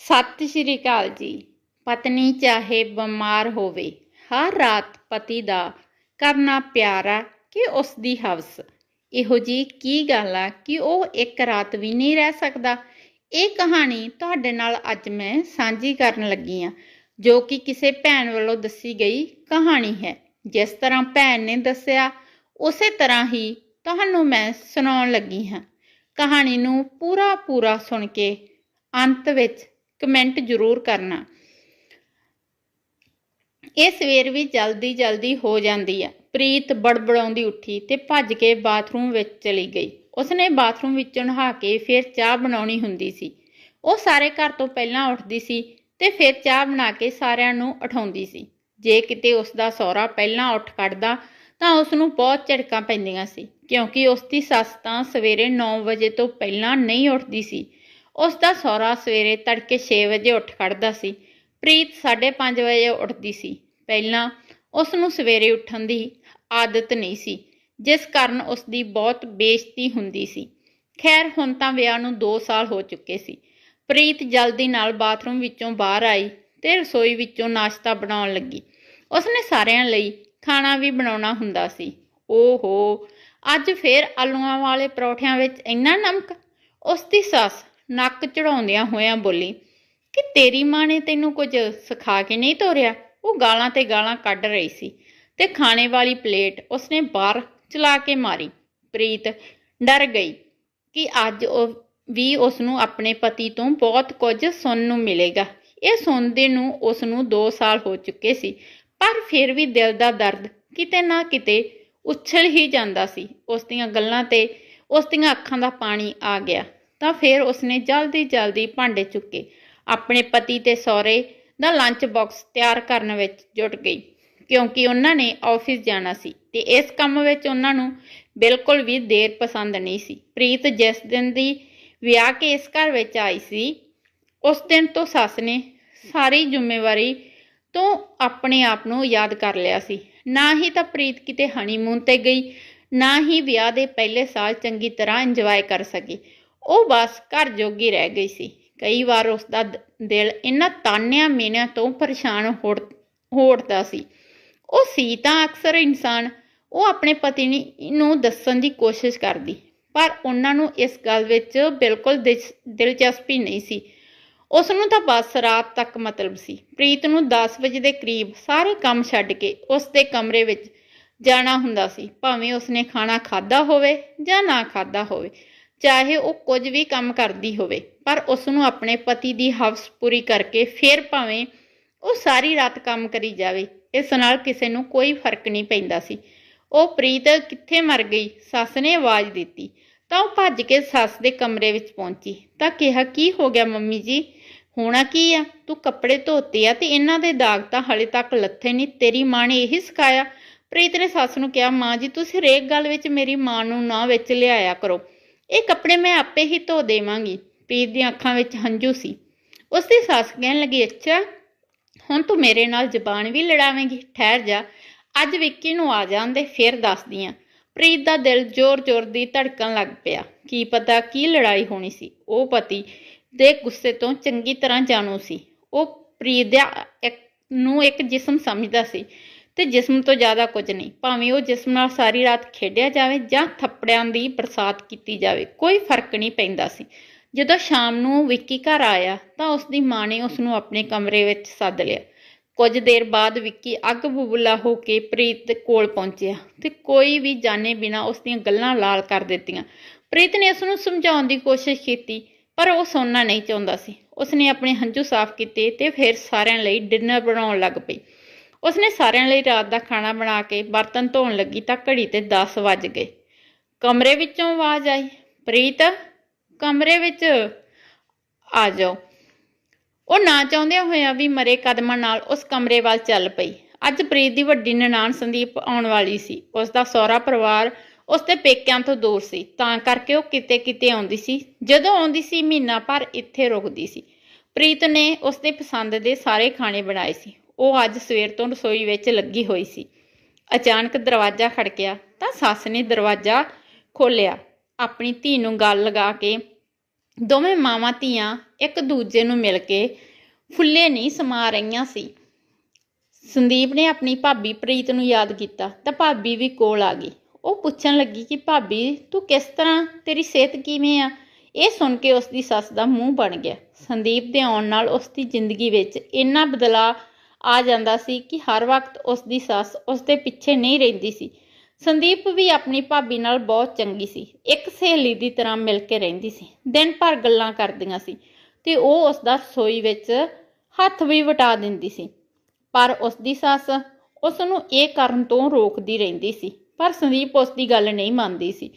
ਸਤਿ ਸ਼੍ਰੀ ਅਕਾਲ ਜੀ। ਪਤਨੀ ਚਾਹੇ ਬਿਮਾਰ ਹੋਵੇ, ਹਰ ਰਾਤ ਪਤੀ ਦਾ ਕਰਨਾ ਪਿਆਰਾ ਕਿ ਉਸ ਦੀ ਹਵਸ। ਇਹੋ ਜੀ ਕੀ ਗੱਲ ਆ ਕਿ ਉਹ ਇੱਕ ਰਾਤ ਵੀ ਨਹੀਂ ਰਹਿ ਸਕਦਾ? ਇਹ ਕਹਾਣੀ ਤੁਹਾਡੇ ਨਾਲ ਅੱਜ ਮੈਂ ਸਾਂਝੀ ਕਰਨ ਲੱਗੀ ਆ ਜੋ ਕਿ ਕਿਸੇ ਭੈਣ ਵੱਲੋਂ ਦੱਸੀ ਗਈ ਕਹਾਣੀ ਹੈ। ਜਿਸ ਤਰ੍ਹਾਂ ਭੈਣ ਨੇ ਦੱਸਿਆ, ਉਸੇ ਤਰ੍ਹਾਂ ਹੀ ਤੁਹਾਨੂੰ ਮੈਂ ਸੁਣਾਉਣ ਲੱਗੀ ਹਾਂ। ਕਹਾਣੀ ਨੂੰ ਪੂਰਾ ਪੂਰਾ ਸੁਣ ਕੇ ਅੰਤ ਵਿੱਚ ਕਮੈਂਟ ਜ਼ਰੂਰ ਕਰਨਾ। ਇਹ ਸਵੇਰ ਵੀ ਜਲਦੀ ਜਲਦੀ ਹੋ ਜਾਂਦੀ ਆ। ਪ੍ਰੀਤ ਬੜਬੜਾਉਂਦੀ ਉੱਠੀ ਤੇ ਭੱਜ ਕੇ ਬਾਥਰੂਮ ਵਿੱਚ ਚਲੀ ਗਈ। ਉਸਨੇ ਬਾਥਰੂਮ ਵਿੱਚੋਂ ਨਹਾ ਕੇ ਫਿਰ ਚਾਹ ਬਣਾਉਣੀ ਹੁੰਦੀ ਸੀ। ਉਹ ਸਾਰੇ ਘਰ ਤੋਂ ਪਹਿਲਾਂ ਉੱਠਦੀ ਸੀ ਤੇ ਫਿਰ ਚਾਹ ਬਣਾ ਕੇ ਸਾਰਿਆਂ ਨੂੰ ਉਠਾਉਂਦੀ ਸੀ। ਜੇ ਕਿਤੇ ਉਸ ਦਾ ਸਹੁਰਾ ਪਹਿਲਾਂ ਉੱਠ ਕੱਢਦਾ ਤਾਂ ਉਸ ਨੂੰ ਬਹੁਤ ਝਟਕਾਂ ਪੈਂਦੀਆਂ ਸੀ, ਕਿਉਂਕਿ ਉਸ ਦੀ ਸੱਸ ਤਾਂ ਸਵੇਰੇ 9 ਵਜੇ ਤੋਂ ਪਹਿਲਾਂ ਨਹੀਂ ਉੱਠਦੀ ਸੀ। ਉਸ ਦਾ ਸਹੁਰਾ ਸਵੇਰੇ ਤੜਕੇ 6 ਵਜੇ ਉੱਠ ਖੜਦਾ ਸੀ। ਪ੍ਰੀਤ 5:30 ਵਜੇ ਉੱਠਦੀ ਸੀ। ਪਹਿਲਾਂ ਉਸ ਨੂੰ ਸਵੇਰੇ ਉੱਠਣ ਦੀ ਆਦਤ ਨਹੀਂ ਸੀ, ਜਿਸ ਕਾਰਨ ਉਸ ਦੀ ਬਹੁਤ ਬੇਇੱਜ਼ਤੀ ਹੁੰਦੀ ਸੀ। ਖੈਰ, ਹੁਣ ਤਾਂ ਵਿਆਹ ਨੂੰ 2 ਸਾਲ ਹੋ ਚੁੱਕੇ ਸੀ। ਪ੍ਰੀਤ ਜਲਦੀ ਨਾਲ ਬਾਥਰੂਮ ਵਿੱਚੋਂ ਬਾਹਰ ਆਈ ਤੇ ਰਸੋਈ ਵਿੱਚੋਂ ਨਾਸ਼ਤਾ ਬਣਾਉਣ ਲੱਗੀ। ਉਸਨੇ ਸਾਰਿਆਂ ਲਈ ਖਾਣਾ ਵੀ ਬਣਾਉਣਾ ਹੁੰਦਾ ਸੀ। ਓਹੋ, ਅੱਜ ਫੇਰ ਆਲੂਆਂ ਵਾਲੇ ਪਰੌਠਿਆਂ ਵਿੱਚ ਇੰਨਾ ਨਮਕ? ਉਸ ਦੀ ਸੱਸ ਨੱਕ ਚੜਾਉਂਦਿਆਂ ਹੋਇਆਂ ਬੋਲੀ, ਕਿ ਤੇਰੀ ਮਾਂ ਨੇ ਤੈਨੂੰ ਕੁਝ ਸਿਖਾ ਕੇ ਨਹੀਂ ਤੋਰਿਆ? ਉਹ ਗਾਲਾਂ ਤੇ ਗਾਲਾਂ ਕੱਢ ਰਹੀ ਸੀ ਤੇ ਖਾਣੇ ਵਾਲੀ ਪਲੇਟ ਉਸਨੇ ਬਾਹਰ ਚਲਾ ਕੇ ਮਾਰੀ। ਪ੍ਰੀਤ ਡਰ ਗਈ ਕਿ ਅੱਜ ਉਹ ਵੀ ਉਸ ਨੂੰ ਆਪਣੇ ਪਤੀ ਤੋਂ ਬਹੁਤ ਕੁਝ ਸੁਣਨ ਨੂੰ ਮਿਲੇਗਾ। ਇਹ ਸੁਣਦੇ ਨੂੰ ਉਸ ਨੂੰ 2 ਸਾਲ ਹੋ ਚੁੱਕੇ ਸੀ, ਪਰ ਫਿਰ ਵੀ ਦਿਲ ਦਾ ਦਰਦ ਕਿਤੇ ਨਾ ਕਿਤੇ ਉਛਲ ਹੀ ਜਾਂਦਾ ਸੀ। ਉਸ ਦੀਆਂ ਗੱਲਾਂ ਤੇ ਉਸ ਦੀਆਂ ਅੱਖਾਂ ਦਾ ਪਾਣੀ ਆ ਗਿਆ। ਤਾਂ ਫਿਰ ਉਸਨੇ ਜਲਦੀ ਜਲਦੀ ਭਾਂਡੇ ਚੁੱਕੇ। ਆਪਣੇ ਪਤੀ ਤੇ ਸਹੁਰੇ ਦਾ ਲੰਚ ਬਾਕਸ ਤਿਆਰ ਕਰਨ ਵਿੱਚ ਜੁਟ ਗਈ, ਕਿਉਂਕਿ ਉਹਨਾਂ ਨੇ ਆਫਿਸ ਜਾਣਾ ਸੀ ਤੇ ਇਸ ਕੰਮ ਵਿੱਚ ਉਹਨਾਂ ਨੂੰ ਬਿਲਕੁਲ ਵੀ ਦੇਰ ਪਸੰਦ ਨਹੀਂ ਸੀ। ਪ੍ਰੀਤ ਜਿਸ ਦਿਨ ਦੀ ਵਿਆਹ ਕੇ ਇਸ ਘਰ ਵਿੱਚ ਆਈ ਸੀ, ਉਸ ਦਿਨ ਤੋਂ ਸੱਸ ਨੇ ਸਾਰੀ ਜ਼ਿੰਮੇਵਾਰੀ ਤੋਂ ਆਪਣੇ ਆਪ ਨੂੰ ਯਾਦ ਕਰ ਲਿਆ ਸੀ। ਨਾ ਹੀ ਤਾਂ ਪ੍ਰੀਤ ਕਿਤੇ ਹਨੀਮੂਨ ਤੇ ਗਈ, ਨਾ ਹੀ ਵਿਆਹ ਦੇ ਪਹਿਲੇ ਸਾਲ ਚੰਗੀ ਤਰ੍ਹਾਂ ਇੰਜੋਏ ਕਰ ਸਕੀ। ਉਹ ਬਸ ਘਰ ਜੋਗੀ ਰਹਿ ਗਈ ਸੀ। ਕਈ ਵਾਰ ਉਸ ਦਾ ਦ- ਦਿਲ ਇਹਨਾਂ ਤਾਨਿਆਂ ਮੀਨਿਆਂ ਤੋਂ ਪਰੇਸ਼ਾਨ ਹੋੜ, ਹੋੜਦਾ ਸੀ। ਉਹ ਸੀ ਤਾਂ ਅਕਸਰ ਇਨਸਾਨ, ਉਹ ਆਪਣੇ ਪਤੀ ਨੂੰ ਦੱਸਣ ਦੀ ਕੋਸ਼ਿਸ਼ ਕਰਦੀ, ਪਰ ਉਹਨਾਂ ਨੂੰ ਇਸ ਗੱਲ ਵਿੱਚ ਬਿਲਕੁਲ ਦਿਸ- ਦਿਲਚਸਪੀ ਨਹੀਂ ਸੀ। ਉਸ ਨੂੰ ਤਾਂ ਬਸ ਰਾਤ ਤੱਕ ਮਤਲਬ ਸੀ। ਪ੍ਰੀਤ ਨੂੰ 10 ਵਜੇ ਦੇ ਕਰੀਬ ਸਾਰੇ ਕੰਮ ਛੱਡ ਕੇ ਉਸ ਦੇ ਕਮਰੇ ਵਿੱਚ ਜਾਣਾ ਹੁੰਦਾ ਸੀ, ਭਾਵੇਂ ਉਸਨੇ ਖਾਣਾ ਖਾਦਾ ਹੋਵੇ ਜਾਂ ਨਾ ਖਾਦਾ ਹੋਵੇ। ਚਾਹੇ ਉਹ ਕੁਝ ਵੀ ਕੰਮ ਕਰਦੀ ਹੋਵੇ, ਪਰ ਉਸ ਨੂੰ ਆਪਣੇ ਪਤੀ ਦੀ ਹਵਸ ਪੂਰੀ ਕਰਕੇ ਫਿਰ ਭਾਵੇਂ ਉਹ ਸਾਰੀ ਰਾਤ ਕੰਮ ਕਰੀ ਜਾਵੇ, ਇਸ ਨਾਲ ਕਿਸੇ ਨੂੰ ਕੋਈ ਫ਼ਰਕ ਨਹੀਂ ਪੈਂਦਾ ਸੀ। ਉਹ ਪ੍ਰੀਤ ਕਿੱਥੇ ਮਰ ਗਈ? ਸੱਸ ਨੇ ਆਵਾਜ਼ ਦਿੱਤੀ। ਤਾਂ ਉਹ ਭੱਜ ਕੇ ਸੱਸ ਦੇ ਕਮਰੇ ਵਿੱਚ ਪਹੁੰਚੀ। ਤਾਂ ਕਿਹਾ, ਕੀ ਹੋ ਗਿਆ ਮੰਮੀ ਜੀ? ਹੋਣਾ ਕੀ ਆ? ਤੂੰ ਕੱਪੜੇ ਧੋਤੇ ਆ ਤੇ ਇਹਨਾਂ ਦੇ ਦਾਗ ਤਾਂ ਹਲੇ ਤੱਕ ਲੱਥੇ ਨਹੀਂ। ਤੇਰੀ ਮਾਂ ਨੇ ਇਹੀ ਸਿਖਾਇਆ? ਪ੍ਰੀਤ ਨੇ ਸੱਸ ਨੂੰ ਕਿਹਾ, ਮਾਂ ਜੀ, ਤੁਸੀਂ ਹਰੇਕ ਗੱਲ ਵਿੱਚ ਮੇਰੀ ਮਾਂ ਨੂੰ ਨਾ ਵਿੱਚ ਲਿਆਇਆ ਕਰੋ। ਇਹ ਕੱਪੜੇ ਮੈਂ ਆਪੇ ਹੀ ਧੋ ਦੇਵਾਂਗੀ। ਪ੍ਰੀਤ ਦੀਆਂ ਅੱਖਾਂ ਵਿੱਚ ਹੰਝੂ ਸੀ। ਉਸ ਦੀ ਸੱਸ ਕਹਿਣ ਲੱਗੀ, ਅੱਛਾ, ਹੁਣ ਤੂੰ ਮੇਰੇ ਨਾਲ ਜ਼ਬਾਨ ਵੀ ਲੜਾਵੇਂਗੀ। ਠਹਿਰ ਜਾ, ਅੱਜ ਵਿੱਕੀ ਨੂੰ ਆ ਜਾਂਦੇ ਫਿਰ ਦੱਸਦੀ ਆਂ। ਪ੍ਰੀਤ ਦਾ ਦਿਲ ਜ਼ੋਰ-ਜ਼ੋਰ ਦੀ ਧੜਕਣ ਲੱਗ ਪਿਆ। ਕੀ ਪਤਾ ਕੀ ਲੜਾਈ ਹੋਣੀ ਸੀ। ਉਹ ਪਤੀ ਦੇ ਗੁੱਸੇ ਤੋਂ ਚੰਗੀ ਤਰ੍ਹਾਂ ਜਾਣੂ ਸੀ। ਉਹ ਪ੍ਰੀਤ ਦਾ ਇੱਕ- ਨੂੰ ਇੱਕ ਜਿਸਮ ਸਮਝਦਾ ਸੀ। ਤੇ ਜਿਸਮ ਤੋਂ ਜ਼ਿਆਦਾ ਕੁਝ ਨਹੀਂ। ਭਾਵੇਂ ਉਹ ਜਿਸਮ ਨਾਲ ਸਾਰੀ ਰਾਤ ਖੇਡਿਆ ਜਾਵੇ ਜਾਂ ਥੱਪੜਿਆਂ ਦੀ ਬਰਸਾਤ ਕੀਤੀ ਜਾਵੇ, ਕੋਈ ਫ਼ਰਕ ਨਹੀਂ ਪੈਂਦਾ ਸੀ। ਜਦੋਂ ਸ਼ਾਮ ਨੂੰ ਵਿੱਕੀ ਘਰ ਆਇਆ ਤਾਂ ਉਸ ਦੀ ਮਾਂ ਨੇ ਉਸ ਨੂੰ ਆਪਣੇ ਕਮਰੇ ਵਿੱਚ ਸੱਦ ਲਿਆ। ਕੁਝ ਦੇਰ ਬਾਅਦ ਵਿੱਕੀ ਅੱਗ ਬੁਬਲਾ ਹੋ ਕੇ ਪ੍ਰੀਤ ਕੋਲ ਪਹੁੰਚਿਆ ਤੇ ਕੋਈ ਵੀ ਜਾਣੇ ਬਿਨਾ ਉਸ ਦੀਆਂ ਗੱਲਾਂ ਲਾਲ ਕਰ ਦਿੱਤੀਆਂ। ਪ੍ਰੀਤ ਨੇ ਉਸ ਨੂੰ ਸਮਝਾਉਣ ਦੀ ਕੋਸ਼ਿਸ਼ ਕੀਤੀ, ਪਰ ਉਹ ਸੁਣਨਾ ਨਹੀਂ ਚਾਹੁੰਦਾ ਸੀ। ਉਸਨੇ ਆਪਣੇ ਹੰਝੂ ਸਾਫ਼ ਕੀਤੇ ਤੇ ਫਿਰ ਸਾਰਿਆਂ ਲਈ ਡਿਨਰ ਬਣਾਉਣ ਲੱਗ ਪਈ। ਉਸਨੇ ਸਾਰਿਆਂ ਲਈ ਰਾਤ ਦਾ ਖਾਣਾ ਬਣਾ ਕੇ ਬਰਤਨ ਧੋਣ ਲੱਗੀ ਤਾਂ ਘੜੀ ਤੇ 10 ਵੱਜ ਗਏ। ਕਮਰੇ ਵਿੱਚੋਂ ਆਵਾਜ਼ ਆਈ, ਪ੍ਰੀਤ, ਕਮਰੇ ਵਿੱਚ ਆ ਜਾਓ। ਉਹ ਨਾ ਚਾਹੁੰਦਿਆਂ ਹੋਇਆਂ ਵੀ ਮਰੇ ਕਦਮਾਂ ਨਾਲ ਉਸ ਕਮਰੇ ਵੱਲ ਚੱਲ ਪਈ। ਅੱਜ ਪ੍ਰੀਤ ਦੀ ਵੱਡੀ ਨਨਾਣ ਸੰਦੀਪ ਆਉਣ ਵਾਲੀ ਸੀ। ਉਸ ਦਾ ਸਹੁਰਾ ਪਰਿਵਾਰ ਉਸ ਦੇ ਪੇਕਿਆਂ ਤੋਂ ਦੂਰ ਸੀ। ਤਾਂ ਕਰਕੇ ਉਹ ਕਿਤੇ ਕਿਤੇ ਆਉਂਦੀ ਸੀ। ਜਦੋਂ ਆਉਂਦੀ ਸੀ, ਮਹੀਨਾ ਭਰ ਇੱਥੇ ਰੁਕਦੀ ਸੀ। ਪ੍ਰੀਤ ਨੇ ਉਸ ਦੇ ਪਸੰਦ ਦੇ ਸਾਰੇ ਖਾਣੇ ਬਣਾਏ ਸੀ। ਉਹ ਅੱਜ ਸਵੇਰ ਤੋਂ ਰਸੋਈ ਵਿੱਚ ਲੱਗੀ ਹੋਈ ਸੀ। ਅਚਾਨਕ ਦਰਵਾਜ਼ਾ ਖੜਕਿਆ ਤਾਂ ਸੱਸ ਨੇ ਦਰਵਾਜ਼ਾ ਖੋਲ੍ਹਿਆ। ਆਪਣੀ ਧੀ ਨੂੰ ਗੱਲ ਲਗਾ ਕੇ ਦੋਵੇਂ ਮਾਵਾਂ ਧੀਆਂ ਇੱਕ ਦੂਜੇ ਨੂੰ ਮਿਲ ਕੇ ਫੁੱਲੇ ਨਹੀਂ ਸਮਾ ਰਹੀਆਂ ਸੀ। ਸੰਦੀਪ ਨੇ ਆਪਣੀ ਭਾਬੀ ਪ੍ਰੀਤ ਨੂੰ ਯਾਦ ਕੀਤਾ ਤਾਂ ਭਾਬੀ ਵੀ ਕੋਲ ਆ ਗਈ। ਉਹ ਪੁੱਛਣ ਲੱਗੀ ਕਿ ਭਾਬੀ, ਤੂੰ ਕਿਸ ਤਰ੍ਹਾਂ? ਤੇਰੀ ਸਿਹਤ ਕਿਵੇਂ ਆ? ਇਹ ਸੁਣ ਕੇ ਉਸ ਦੀ ਸੱਸ ਦਾ ਮੂੰਹ ਬਣ ਗਿਆ। ਸੰਦੀਪ ਦੇ ਆਉਣ ਨਾਲ ਉਸ ਦੀ ਜ਼ਿੰਦਗੀ ਵਿੱਚ ਇੰਨਾ ਬਦਲਾਅ ਆ ਜਾਂਦਾ ਸੀ ਕਿ ਹਰ ਵਕਤ ਉਸ ਦੀ ਸੱਸ ਉਸ ਦੇ ਪਿੱਛੇ ਨਹੀਂ ਰਹਿੰਦੀ ਸੀ। ਸੰਦੀਪ ਵੀ ਆਪਣੀ ਭਾਬੀ ਨਾਲ ਬਹੁਤ ਚੰਗੀ ਸੀ। ਇੱਕ ਸਹੇਲੀ ਦੀ ਤਰ੍ਹਾਂ ਮਿਲ ਕੇ ਰਹਿੰਦੀ ਸੀ। ਦਿਨ ਭਰ ਗੱਲਾਂ ਕਰਦੀਆਂ ਸੀ ਤੇ ਉਹ ਉਸ ਦਾ ਰਸੋਈ ਵਿੱਚ ਹੱਥ ਵੀ ਵਟਾ ਦਿੰਦੀ ਸੀ। ਪਰ ਉਸ ਦੀ ਸੱਸ ਉਸ ਨੂੰ ਇਹ ਕਰਨ ਤੋਂ ਰੋਕਦੀ ਰਹਿੰਦੀ ਸੀ। ਪਰ ਸੰਦੀਪ ਉਸ ਦੀ ਗੱਲ ਨਹੀਂ ਮੰਨਦੀ ਸੀ।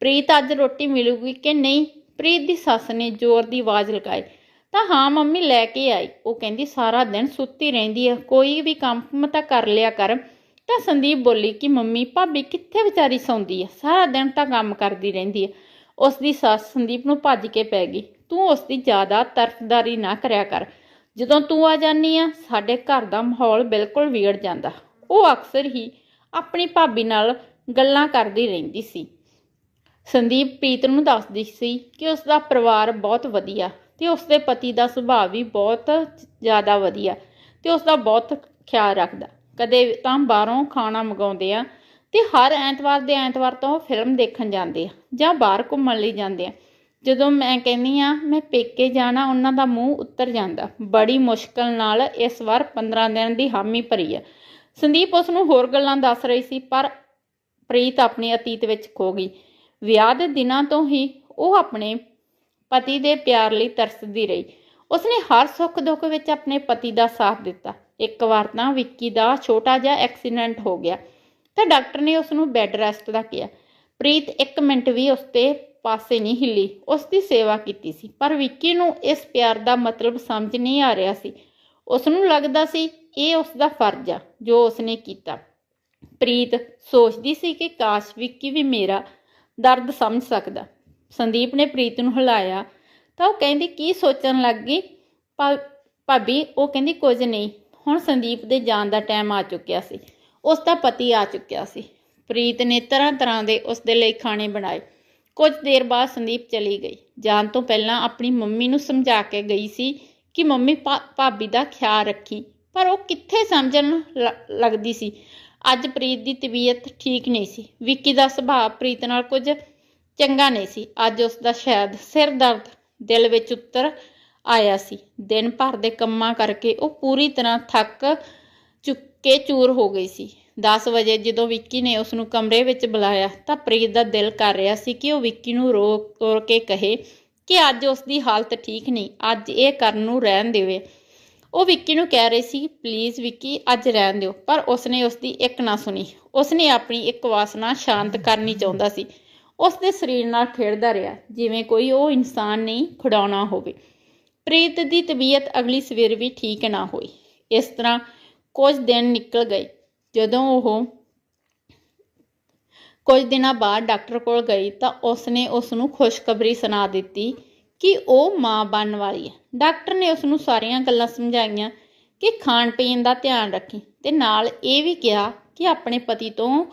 ਪ੍ਰੀਤ ਅੱਜ ਰੋਟੀ ਮਿਲੂਗੀ ਕਿ ਨਹੀਂ? ਪ੍ਰੀਤ ਦੀ ਸੱਸ ਨੇ ਜ਼ੋਰ ਦੀ ਆਵਾਜ਼ ਲਗਾਈ। ਤਾਂ ਹਾਂ, ਮੰਮੀ ਲੈ ਕੇ ਆਈ। ਉਹ ਕਹਿੰਦੀ, ਸਾਰਾ ਦਿਨ ਸੁੱਤੀ ਰਹਿੰਦੀ ਹੈ ਕੋਈ ਵੀ ਕੰਮ ਤਾਂ ਕਰ ਲਿਆ ਕਰ। ਤਾਂ ਸੰਦੀਪ ਬੋਲੀ ਕਿ, ਮੰਮੀ, ਭਾਬੀ ਕਿੱਥੇ ਵਿਚਾਰੀ ਸੌਂਦੀ ਹੈ ਸਾਰਾ ਦਿਨ ਤਾਂ ਕੰਮ ਕਰਦੀ ਰਹਿੰਦੀ ਹੈ ਉਸ ਦੀ ਸੱਸ ਸੰਦੀਪ ਨੂੰ ਭੱਜ ਕੇ ਪੈ ਗਈ। ਤੂੰ ਉਸ ਦੀ ਜ਼ਿਆਦਾ ਤਰਫਦਾਰੀ ਨਾ ਕਰਿਆ ਕਰ। ਜਦੋਂ ਤੂੰ ਆ ਜਾਨੀ ਆ, ਸਾਡੇ ਘਰ ਦਾ ਮਾਹੌਲ ਬਿਲਕੁਲ ਵਿਗੜ ਜਾਂਦਾ। ਉਹ ਅਕਸਰ ਹੀ ਆਪਣੀ ਭਾਬੀ ਨਾਲ ਗੱਲਾਂ ਕਰਦੀ ਰਹਿੰਦੀ ਸੀ। ਸੰਦੀਪ ਪ੍ਰੀਤ ਨੂੰ ਦੱਸਦੀ ਸੀ ਕਿ ਉਸ ਦਾ ਪਰਿਵਾਰ ਬਹੁਤ ਵਧੀਆ ਤੇ ਉਸ ਦੇ ਪਤੀ ਦਾ ਸੁਭਾਅ ਵੀ ਬਹੁਤ ਜ਼ਿਆਦਾ ਵਧੀਆ, ਤੇ ਉਸ ਦਾ ਬਹੁਤ ਖਿਆਲ ਰੱਖਦਾ। ਕਦੇ ਤਾਂ ਬਾਹਰੋਂ ਖਾਣਾ ਮੰਗਾਉਂਦੇ ਆ ਤੇ ਹਰ ਐਤਵਾਰ ਦੇ ਐਤਵਾਰ ਤੋਂ ਉਹ ਫਿਲਮ ਦੇਖਣ ਜਾਂਦੇ ਆ ਜਾਂ ਬਾਹਰ ਘੁੰਮਣ ਲਈ ਜਾਂਦੇ ਆ। ਜਦੋਂ ਮੈਂ ਕਹਿੰਦੀ ਆ ਮੈਂ ਪੇਕੇ ਜਾਣਾ, ਉਹਨਾਂ ਦਾ ਮੂੰਹ ਉੱਤਰ ਜਾਂਦਾ। ਬੜੀ ਮੁਸ਼ਕਲ ਨਾਲ ਇਸ ਵਾਰ 15 ਦਿਨ ਦੀ ਹਾਮੀ ਭਰੀ ਆ। ਸੰਦੀਪ ਉਸ ਨੂੰ ਹੋਰ ਗੱਲਾਂ ਦੱਸ ਰਹੀ ਸੀ, ਪਰ ਪ੍ਰੀਤ ਆਪਣੇ ਅਤੀਤ ਵਿੱਚ ਖੋ ਗਈ। ਵਿਆਹ ਦੇ ਦਿਨਾਂ ਤੋਂ ਹੀ ਉਹ ਆਪਣੇ ਪਤੀ ਦੇ ਪਿਆਰ ਲਈ ਤਰਸਦੀ ਰਹੀ। ਉਸਨੇ ਹਰ ਸੁੱਖ ਦੁੱਖ ਵਿੱਚ ਆਪਣੇ ਪਤੀ ਦਾ ਸਾਥ ਦਿੱਤਾ। ਇੱਕ ਵਾਰ ਤਾਂ ਵਿੱਕੀ ਦਾ ਛੋਟਾ ਜਿਹਾ ਐਕਸੀਡੈਂਟ ਹੋ ਗਿਆ ਤਾਂ ਡਾਕਟਰ ਨੇ ਉਸ ਨੂੰ ਬੈੱਡ ਰੈਸਟ ਦਾ ਕਿਹਾ। ਪ੍ਰੀਤ ਇੱਕ ਮਿੰਟ ਵੀ ਉਸ ਤੇ ਪਾਸੇ ਨਹੀਂ ਹਿੱਲੀ। ਉਸ ਦੀ ਸੇਵਾ ਕੀਤੀ ਸੀ, ਪਰ ਵਿੱਕੀ ਨੂੰ ਇਸ ਪਿਆਰ ਦਾ ਮਤਲਬ ਸਮਝ ਨਹੀਂ ਆ ਰਿਹਾ ਸੀ। ਉਸ ਨੂੰ ਲੱਗਦਾ ਸੀ ਇਹ ਉਸ ਦਾ ਫਰਜ਼ ਆ, ਜੋ ਉਸਨੇ ਕੀਤਾ। ਪ੍ਰੀਤ ਸੋਚਦੀ ਸੀ ਕਿ ਕਾਸ਼ ਵਿੱਕੀ ਵੀ ਮੇਰਾ ਦਰਦ ਸਮਝ ਸਕਦਾ। ਸੰਦੀਪ ਨੇ ਪ੍ਰੀਤ ਨੂੰ ਹਿਲਾਇਆ ਤਾਂ ਉਹ ਕਹਿੰਦੀ, ਕੀ ਸੋਚਣ ਲੱਗ ਗਈ? ਭਾਬੀ, ਉਹ ਕਹਿੰਦੀ, ਕੁਝ ਨਹੀਂ। ਹੁਣ ਸੰਦੀਪ ਦੇ ਜਾਣ ਦਾ ਟਾਈਮ ਆ ਚੁੱਕਿਆ ਸੀ। ਉਸ ਦਾ ਪਤੀ ਆ ਚੁੱਕਿਆ ਸੀ। ਪ੍ਰੀਤ ਨੇ ਤਰ੍ਹਾਂ ਤਰ੍ਹਾਂ ਦੇ ਉਸ ਦੇ ਲਈ ਖਾਣੇ ਬਣਾਏ। ਕੁਝ ਦੇਰ ਬਾਅਦ ਸੰਦੀਪ ਚਲੀ ਗਈ। ਜਾਣ ਤੋਂ ਪਹਿਲਾਂ ਆਪਣੀ ਮੰਮੀ ਨੂੰ ਸਮਝਾ ਕੇ ਗਈ ਸੀ ਕਿ ਮੰਮੀ ਭਾ- ਭਾਬੀ ਦਾ ਖਿਆਲ ਰੱਖੀ, ਪਰ ਉਹ ਕਿੱਥੇ ਸਮਝਣ ਲ- ਲੱਗਦੀ ਸੀ? ਅੱਜ ਪ੍ਰੀਤ ਦੀ ਤਬੀਅਤ ਠੀਕ ਨਹੀਂ ਸੀ। ਵਿੱਕੀ ਦਾ ਸੁਭਾਅ ਪ੍ਰੀਤ ਨਾਲ ਕੁਝ ਚੰਗਾ ਨਹੀਂ ਸੀ। ਅੱਜ ਉਸ ਦਾ ਸ਼ਾਇਦ ਸਿਰ ਦਰਦ ਦਿਲ ਵਿੱਚ ਉਤਰ ਆਇਆ ਸੀ। ਦਿਨ ਭਰ ਦੇ ਕੰਮਾਂ ਕਰਕੇ ਉਹ ਪੂਰੀ ਤਰ੍ਹਾਂ ਥੱਕ ਚੁੱਕੇ ਚੂਰ ਹੋ ਗਈ ਸੀ। 10 ਵਜੇ ਜਦੋਂ ਵਿੱਕੀ ਨੇ ਉਸ ਨੂੰ ਕਮਰੇ ਵਿੱਚ ਬੁਲਾਇਆ ਤਾਂ ਪ੍ਰੀਤ ਦਾ ਦਿਲ ਕਰ ਰਿਹਾ ਸੀ ਕਿ ਉਹ ਵਿੱਕੀ ਨੂੰ ਰੋਕ ਤੋੜ ਕੇ ਕਹੇ ਕਿ ਅੱਜ ਉਸ ਦੀ ਹਾਲਤ ਠੀਕ ਨਹੀਂ, ਅੱਜ ਇਹ ਕਰਨ ਨੂੰ ਰਹਿਣ ਦੇਵੇ। ਉਹ ਵਿੱਕੀ ਨੂੰ ਕਹਿ ਰਹੀ ਸੀ ਪਲੀਜ਼ ਵਿੱਕੀ, ਅੱਜ ਰਹਿਣ ਦਿਓ। ਪਰ ਉਸਨੇ ਉਸ ਦੀ ਇੱਕ ਨਾ ਸੁਣੀ। ਉਸਨੇ ਆਪਣੀ ਇੱਕ ਵਾਸਨਾ ਸ਼ਾਂਤ ਕਰਨੀ ਚਾਹੁੰਦਾ ਸੀ। ਉਸ ਦੇ ਸਰੀਰ ਨਾਲ ਖੇਡਦਾ ਰਿਹਾ, ਜਿਵੇਂ ਕੋਈ ਉਹ ਇਨਸਾਨ ਨਹੀਂ ਖਿਡੌਣਾ ਹੋਵੇ। ਪ੍ਰੀਤ ਦੀ ਤਬੀਅਤ ਅਗਲੀ ਸਵੇਰ ਵੀ ਠੀਕ ਨਾ ਹੋਈ। ਇਸ ਤਰ੍ਹਾਂ ਕੁਝ ਦਿਨ ਨਿਕਲ ਗਏ, ਜਦੋਂ ਉਹ ਕੁਝ ਦਿਨਾਂ ਬਾਅਦ ਡਾਕਟਰ ਕੋਲ ਗਈ ਤਾਂ ਉਸਨੇ ਉਸ ਨੂੰ ਖੁਸ਼ਖਬਰੀ ਸੁਣਾ ਦਿੱਤੀ ਕਿ ਉਹ ਮਾਂ ਬਣਨ ਵਾਲੀ ਹੈ। ਡਾਕਟਰ ਨੇ ਉਸ ਨੂੰ ਸਾਰੀਆਂ ਗੱਲਾਂ ਸਮਝਾਈਆਂ ਕਿ ਖਾਣ ਪੀਣ ਦਾ ਧਿਆਨ ਰੱਖੀ ਤੇ ਨਾਲ ਇਹ ਵੀ ਕਿਹਾ ਕਿ ਆਪਣੇ ਪਤੀ ਤੋਂ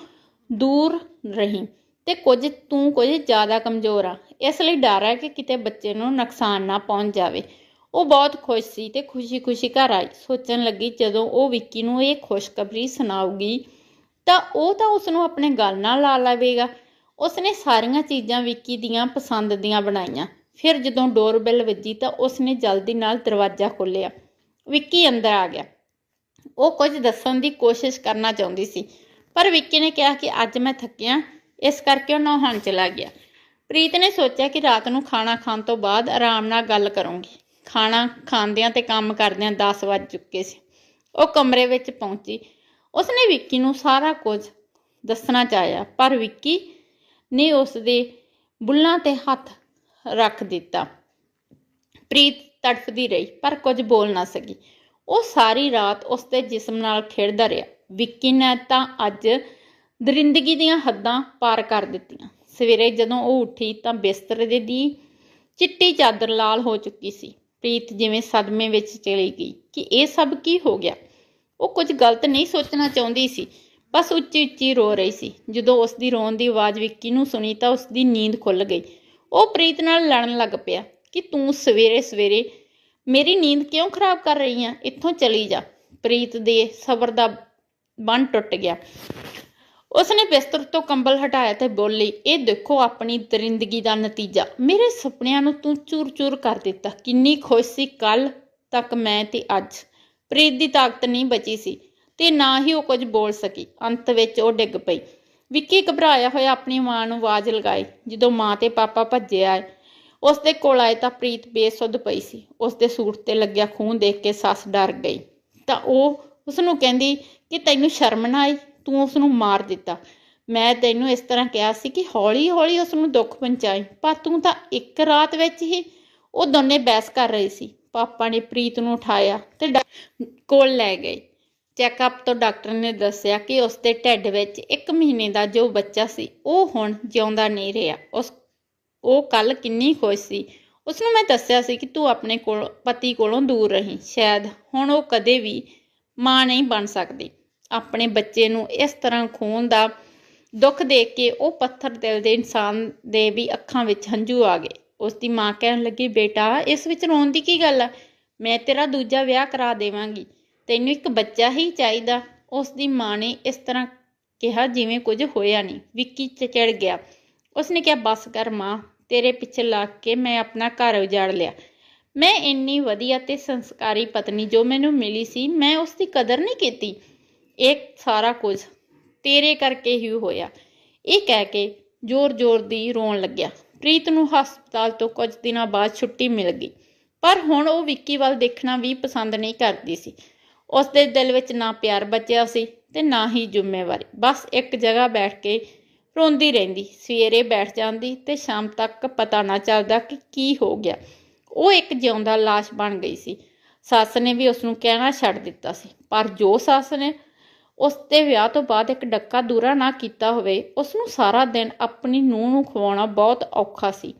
ਦੂਰ ਰਹੀ। ਤੇ ਕੁਝ ਤੂੰ ਕੁਝ ਜ਼ਿਆਦਾ ਕਮਜ਼ੋਰ ਆ। ਇਸ ਲਈ ਡਰ ਹੈ ਕਿ ਕਿਤੇ ਬੱਚੇ ਨੂੰ ਨੁਕਸਾਨ ਨਾ ਪਹੁੰਚ ਜਾਵੇ। ਉਹ ਬਹੁਤ ਖੁਸ਼ ਸੀ ਤੇ ਖੁਸ਼ੀ-ਖੁਸ਼ੀ ਘਰ ਆਈ। ਸੋਚਣ ਲੱਗੀ, ਜਦੋਂ ਉਹ ਵਿੱਕੀ ਨੂੰ ਇਹ ਖੁਸ਼ਖਬਰੀ ਸੁਣਾਊਗੀ, ਤਾਂ ਉਹ ਤਾਂ ਉਸ ਨੂੰ ਆਪਣੇ ਗੱਲ ਨਾਲ ਲਾ ਲਵੇਗਾ। ਉਸਨੇ ਸਾਰੀਆਂ ਚੀਜ਼ਾਂ ਵਿੱਕੀ ਦੀਆਂ ਪਸੰਦ ਦੀਆਂ ਬਣਾਈਆਂ। ਫਿਰ ਜਦੋਂ ਡੋਰਬੈਲ ਵੱਜੀ ਤਾਂ ਉਸਨੇ ਜਲਦੀ ਨਾਲ ਦਰਵਾਜ਼ਾ ਖੋਲ੍ਹਿਆ। ਵਿੱਕੀ ਅੰਦਰ ਆ ਗਿਆ। ਉਹ ਕੁਝ ਦੱਸਣ ਦੀ ਕੋਸ਼ਿਸ਼ ਕਰਨਾ ਚਾਹੁੰਦੀ ਸੀ, ਪਰ ਵਿੱਕੀ ਨੇ ਕਿਹਾ ਕਿ ਅੱਜ ਮੈਂ ਥੱਕਿਆ। ਇਸ ਕਰਕੇ ਉਹ ਨਹਾਉਣ ਚਲਾ ਗਿਆ। ਪ੍ਰੀਤ ਨੇ ਸੋਚਿਆ ਕਿ ਰਾਤ ਨੂੰ ਖਾਣਾ ਖਾਣ ਤੋਂ ਬਾਅਦ ਆਰਾਮ ਨਾਲ ਗੱਲ ਕਰੂੰਗੀ। ਖਾਣਾ ਖਾਂਦਿਆਂ ਤੇ ਕੰਮ ਕਰਦਿਆਂ 10 ਵੱਜ ਚੁੱਕੇ ਸੀ। ਉਹ ਕਮਰੇ ਵਿੱਚ ਪਹੁੰਚੀ। ਉਸਨੇ ਵਿੱਕੀ ਨੂੰ ਸਾਰਾ ਕੁਝ ਦੱਸਣਾ ਚਾਹਿਆ, ਪਰ ਵਿੱਕੀ ਨੇ ਉਸ ਦੇ ਬੁੱਲਾਂ ਤੇ ਹੱਥ ਰੱਖ ਦਿੱਤਾ। ਪ੍ਰੀਤ ਤੜਫਦੀ ਰਹੀ, ਪਰ ਕੁਝ ਬੋਲ ਨਾ ਸਕੀ। ਉਹ ਸਾਰੀ ਰਾਤ ਉਸ ਦੇ ਜਿਸਮ ਨਾਲ ਖੇਡਦਾ ਰਿਹਾ। ਵਿੱਕੀ ਨੇ ਤਾਂ ਅੱਜ ਦਰਿੰਦਗੀ ਦੀਆਂ ਹੱਦਾਂ ਪਾਰ ਕਰ ਦਿੱਤੀਆਂ। ਸਵੇਰੇ ਜਦੋਂ ਉਹ ਉੱਠੀ ਤਾਂ ਬਿਸਤਰ ਦੇ ਦੀ ਚਿੱਟੀ ਚਾਦਰ ਲਾਲ ਹੋ ਚੁੱਕੀ ਸੀ। ਪ੍ਰੀਤ ਜਿਵੇਂ ਸਦਮੇ ਵਿੱਚ ਚਲੀ ਗਈ ਕਿ ਇਹ ਸਭ ਕੀ ਹੋ ਗਿਆ? ਉਹ ਕੁਝ ਗਲਤ ਨਹੀਂ ਸੋਚਣਾ ਚਾਹੁੰਦੀ ਸੀ, ਬਸ ਉੱਚੀ ਉੱਚੀ ਰੋ ਰਹੀ ਸੀ। ਜਦੋਂ ਉਸ ਦੀ ਰੋਣ ਦੀ ਆਵਾਜ਼ ਵਿੱਕੀ ਨੂੰ ਸੁਣੀ ਤਾਂ ਉਸ ਦੀ ਨੀਂਦ ਖੁੱਲ ਗਈ। ਉਹ ਪ੍ਰੀਤ ਨਾਲ ਲੜਨ ਲੱਗ ਪਿਆ ਕਿ ਤੂੰ ਸਵੇਰੇ ਸਵੇਰੇ ਮੇਰੀ ਨੀਂਦ ਕਿਉਂ ਖਰਾਬ ਕਰ ਰਹੀ ਆ? ਇੱਥੋਂ ਚਲੀ ਜਾ। ਪ੍ਰੀਤ ਦੇ ਸਬਰ ਦਾ ਬੰਨ ਟੁੱਟ ਗਿਆ। ਉਸਨੇ ਬਿਸਤਰ ਤੋਂ ਕੰਬਲ ਹਟਾਇਆ ਤੇ ਬੋਲੀ ਇਹ ਦੇਖੋ ਆਪਣੀ ਦਰਿੰਦਗੀ ਦਾ ਨਤੀਜਾ। ਮੇਰੇ ਸੁਪਨਿਆਂ ਨੂੰ ਤੂੰ ਚੂਰ-ਚੂਰ ਕਰ ਦਿੱਤਾ। ਕਿੰਨੀ ਖੁਸ਼ ਸੀ ਕੱਲ ਤੱਕ ਮੈਂ ਤੇ ਅੱਜ। ਪ੍ਰੀਤ ਦੀ ਤਾਕਤ ਨਹੀਂ ਬਚੀ ਸੀ ਤੇ ਨਾ ਹੀ ਉਹ ਕੁਝ ਬੋਲ ਸਕੀ। ਅੰਤ ਵਿੱਚ ਉਹ ਡਿੱਗ ਪਈ। ਵਿੱਕੀ ਘਬਰਾਇਆ ਹੋਇਆ ਆਪਣੀ ਮਾਂ ਨੂੰ ਆਵਾਜ਼ ਲਗਾਈ। ਜਦੋਂ ਮਾਂ ਤੇ ਪਾਪਾ ਭੱਜੇ ਆਏ ਉਸ ਦੇ ਕੋਲ ਆਏ ਤਾਂ ਪ੍ਰੀਤ ਬੇਸੁੱਧ ਪਈ ਸੀ। ਉਸ ਦੇ ਸੂਟ ਤੇ ਲੱਗਿਆ ਖੂਨ ਦੇਖ ਕੇ ਸੱਸ ਡਰ ਗਈ। ਤਾਂ ਉਹ ਉਸ ਨੂੰ ਕਹਿੰਦੀ ਕਿ ਤੈਨੂੰ ਸ਼ਰਮ ਨਾ ਆਈ? ਤੂੰ ਉਸ ਨੂੰ ਮਾਰ ਦਿੱਤਾ। ਮੈਂ ਤੈਨੂੰ ਇਸ ਤਰ੍ਹਾਂ ਕਿਹਾ ਸੀ ਕਿ ਹੌਲੀ ਹੌਲੀ ਉਸ ਨੂੰ ਦੁੱਖ ਪਹੁੰਚਾਈ, ਪਰ ਤੂੰ ਤਾਂ ਇੱਕ ਰਾਤ ਵਿੱਚ ਹੀ ਉਹ ਦੋਨੇ ਬਹਿਸ ਕਰ ਰਹੇ ਸੀ। ਪਾਪਾ ਨੇ ਪ੍ਰੀਤ ਨੂੰ ਉਠਾਇਆ ਤੇ ਡਾ- ਕੋਲ ਲੈ ਗਏ। ਚੈੱਕਅਪ ਤੋਂ ਡਾਕਟਰ ਨੇ ਦੱਸਿਆ ਕਿ ਉਸ ਦੇ ਢਿੱਡ ਵਿੱਚ 1 ਮਹੀਨੇ ਦਾ ਜੋ ਬੱਚਾ ਸੀ, ਉਹ ਹੁਣ ਜਿਉਂਦਾ ਨਹੀਂ ਰਿਹਾ। ਉਸ, ਉਹ ਕੱਲ ਕਿੰਨੀ ਖੁਸ਼ ਸੀ। ਉਸ ਨੂੰ ਮੈਂ ਦੱਸਿਆ ਸੀ ਕਿ ਤੂੰ ਆਪਣੇ ਕੋਲ, ਪਤੀ ਕੋਲੋਂ ਦੂਰ ਰਹੀਂ। ਸ਼ਾਇਦ ਹੁਣ ਉਹ ਕਦੇ ਵੀ ਮਾਂ ਨਹੀਂ ਬਣ ਸਕਦੀ। ਆਪਣੇ ਬੱਚੇ ਨੂੰ ਇਸ ਤਰ੍ਹਾਂ ਖੂਨ ਦਾ ਦੁੱਖ ਦੇਖ ਕੇ ਉਹ ਪੱਥਰ ਦਿਲ ਦੇ ਇਨਸਾਨ ਦੇ ਵੀ ਅੱਖਾਂ ਵਿੱਚ ਹੰਝੂ ਆ ਗਏ। ਉਸ ਦੀ ਮਾਂ ਕਹਿਣ ਲੱਗੀ, ਬੇਟਾ, ਇਸ ਵਿੱਚ ਰੋਣ ਦੀ ਕੀ ਗੱਲ ਆ? ਮੈਂ ਤੇਰਾ ਦੂਜਾ ਵਿਆਹ ਕਰਾ ਦੇਵਾਂਗੀ। ਤੈਨੂੰ ਇੱਕ ਬੱਚਾ ਹੀ ਚਾਹੀਦਾ। ਉਸ ਦੀ ਮਾਂ ਨੇ ਇਸ ਤਰ੍ਹਾਂ ਕਿਹਾ ਜਿਵੇਂ ਕੁਝ ਹੋਇਆ ਨਹੀਂ। ਵਿੱਕੀ ਚਿੜ ਗਿਆ। ਉਸਨੇ ਕਿਹਾ, ਬਸ ਕਰ ਮਾਂ, ਤੇਰੇ ਪਿੱਛੇ ਲੱਗ ਕੇ ਮੈਂ ਆਪਣਾ ਘਰ ਉਜਾੜ ਲਿਆ। ਮੈਂ ਇੰਨੀ ਵਧੀਆ ਤੇ ਸੰਸਕਾਰੀ ਪਤਨੀ ਜੋ ਮੈਨੂੰ ਮਿਲੀ ਸੀ, ਮੈਂ ਉਸ ਦੀ ਕਦਰ ਨਹੀਂ ਕੀਤੀ। ਇਹ ਸਾਰਾ ਕੁਝ ਤੇਰੇ ਕਰਕੇ ਹੀ ਹੋਇਆ। ਇਹ ਕਹਿ ਕੇ ਜ਼ੋਰ-ਜ਼ੋਰ ਦੀ ਰੋਣ ਲੱਗਿਆ। ਪ੍ਰੀਤ ਨੂੰ ਹਸਪਤਾਲ ਤੋਂ ਕੁਝ ਦਿਨਾਂ ਬਾਅਦ ਛੁੱਟੀ ਮਿਲ ਗਈ। ਪਰ ਹੁਣ ਉਹ ਵਿੱਕੀ ਵੱਲ ਦੇਖਣਾ ਵੀ ਪਸੰਦ ਨਹੀਂ ਕਰਦੀ ਸੀ। ਉਸ ਦੇ ਦਿਲ ਵਿੱਚ ਨਾ ਪਿਆਰ ਬਚਿਆ ਸੀ ਤੇ ਨਾ ਹੀ ਜ਼ਿੰਮੇਵਾਰੀ। ਬਸ ਇੱਕ ਜਗ੍ਹਾ ਬੈਠ ਕੇ ਰੋਂਦੀ ਰਹਿੰਦੀ। ਸਵੇਰੇ ਬੈਠ ਜਾਂਦੀ ਤੇ ਸ਼ਾਮ ਤੱਕ ਪਤਾ ਨਾ ਚੱਲਦਾ ਕਿ ਕੀ ਹੋ ਗਿਆ। ਉਹ ਇੱਕ ਜਿਉਂਦਾ ਲਾਸ਼ ਬਣ ਗਈ ਸੀ। ਸੱਸ ਨੇ ਵੀ ਉਸ ਨੂੰ ਕਹਿਣਾ ਛੱਡ ਦਿੱਤਾ ਸੀ। ਪਰ ਜੋ ਸੱਸ ਨੇ ਉਸ ਦੇ ਵਿਆਹ ਤੋਂ ਬਾਅਦ ਇੱਕ ਡੱਕਾ ਦੂਰਾ ਨਾ ਕੀਤਾ ਹੋਵੇ ਉਸ ਨੂੰ ਸਾਰਾ ਦਿਨ ਆਪਣੀ ਨੂੰਹ ਨੂੰ ਖਵਾਉਣਾ ਬਹੁਤ ਔਖਾ ਸੀ।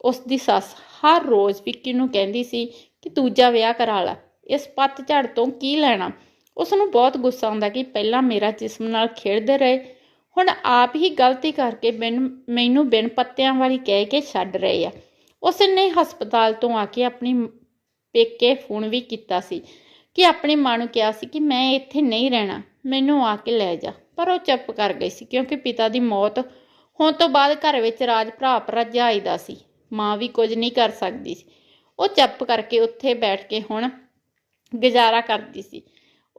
ਉਸ ਦੀ ਸੱਸ ਹਰ ਰੋਜ਼ ਵਿੱਕੀ ਨੂੰ ਕਹਿੰਦੀ ਸੀ ਕਿ ਦੂਜਾ ਵਿਆਹ ਕਰਾ ਲੈ, ਇਸ ਪੱਤਝੜ ਤੋਂ ਕੀ ਲੈਣਾ? ਉਸ ਨੂੰ ਬਹੁਤ ਗੁੱਸਾ ਆਉਂਦਾ ਕਿ ਪਹਿਲਾਂ ਮੇਰਾ ਜਿਸਮ ਨਾਲ ਖੇਡਦੇ ਰਹੇ, ਹੁਣ ਆਪ ਹੀ ਗਲਤੀ ਕਰਕੇ ਬਿਨ, ਮੈਨੂੰ ਬਿਨ ਪੱਤਿਆਂ ਵਾਲੀ ਕਹਿ ਕੇ ਛੱਡ ਰਹੇ ਆ। ਉਸ ਨੇ ਹਸਪਤਾਲ ਤੋਂ ਆ ਕੇ ਆਪਣੀ ਪੇਕੇ ਫੋਨ ਵੀ ਕੀਤਾ ਸੀ ਕਿ ਆਪਣੀ ਮਾਂ ਨੂੰ ਕਿਹਾ ਸੀ ਕਿ ਮੈਂ ਇੱਥੇ ਨਹੀਂ ਰਹਿਣਾ। ਮੈਨੂੰ ਆ ਕੇ ਲੈ ਜਾ। ਪਰ ਉਹ ਚੁੱਪ ਕਰ ਗਈ ਸੀ ਕਿਉਂਕਿ ਪਿਤਾ ਦੀ ਮੌਤ ਹੋਣ ਤੋਂ ਬਾਅਦ ਘਰ ਵਿੱਚ ਰਾਜ ਭਰਾ ਭਰਜਾਈ ਦਾ ਸੀ। ਮਾਂ ਵੀ ਕੁਝ ਨਹੀਂ ਕਰ ਸਕਦੀ ਸੀ। ਉਹ ਚੁੱਪ ਕਰਕੇ ਉੱਥੇ ਬੈਠ ਕੇ ਹੁਣ ਗੁਜ਼ਾਰਾ ਕਰਦੀ ਸੀ।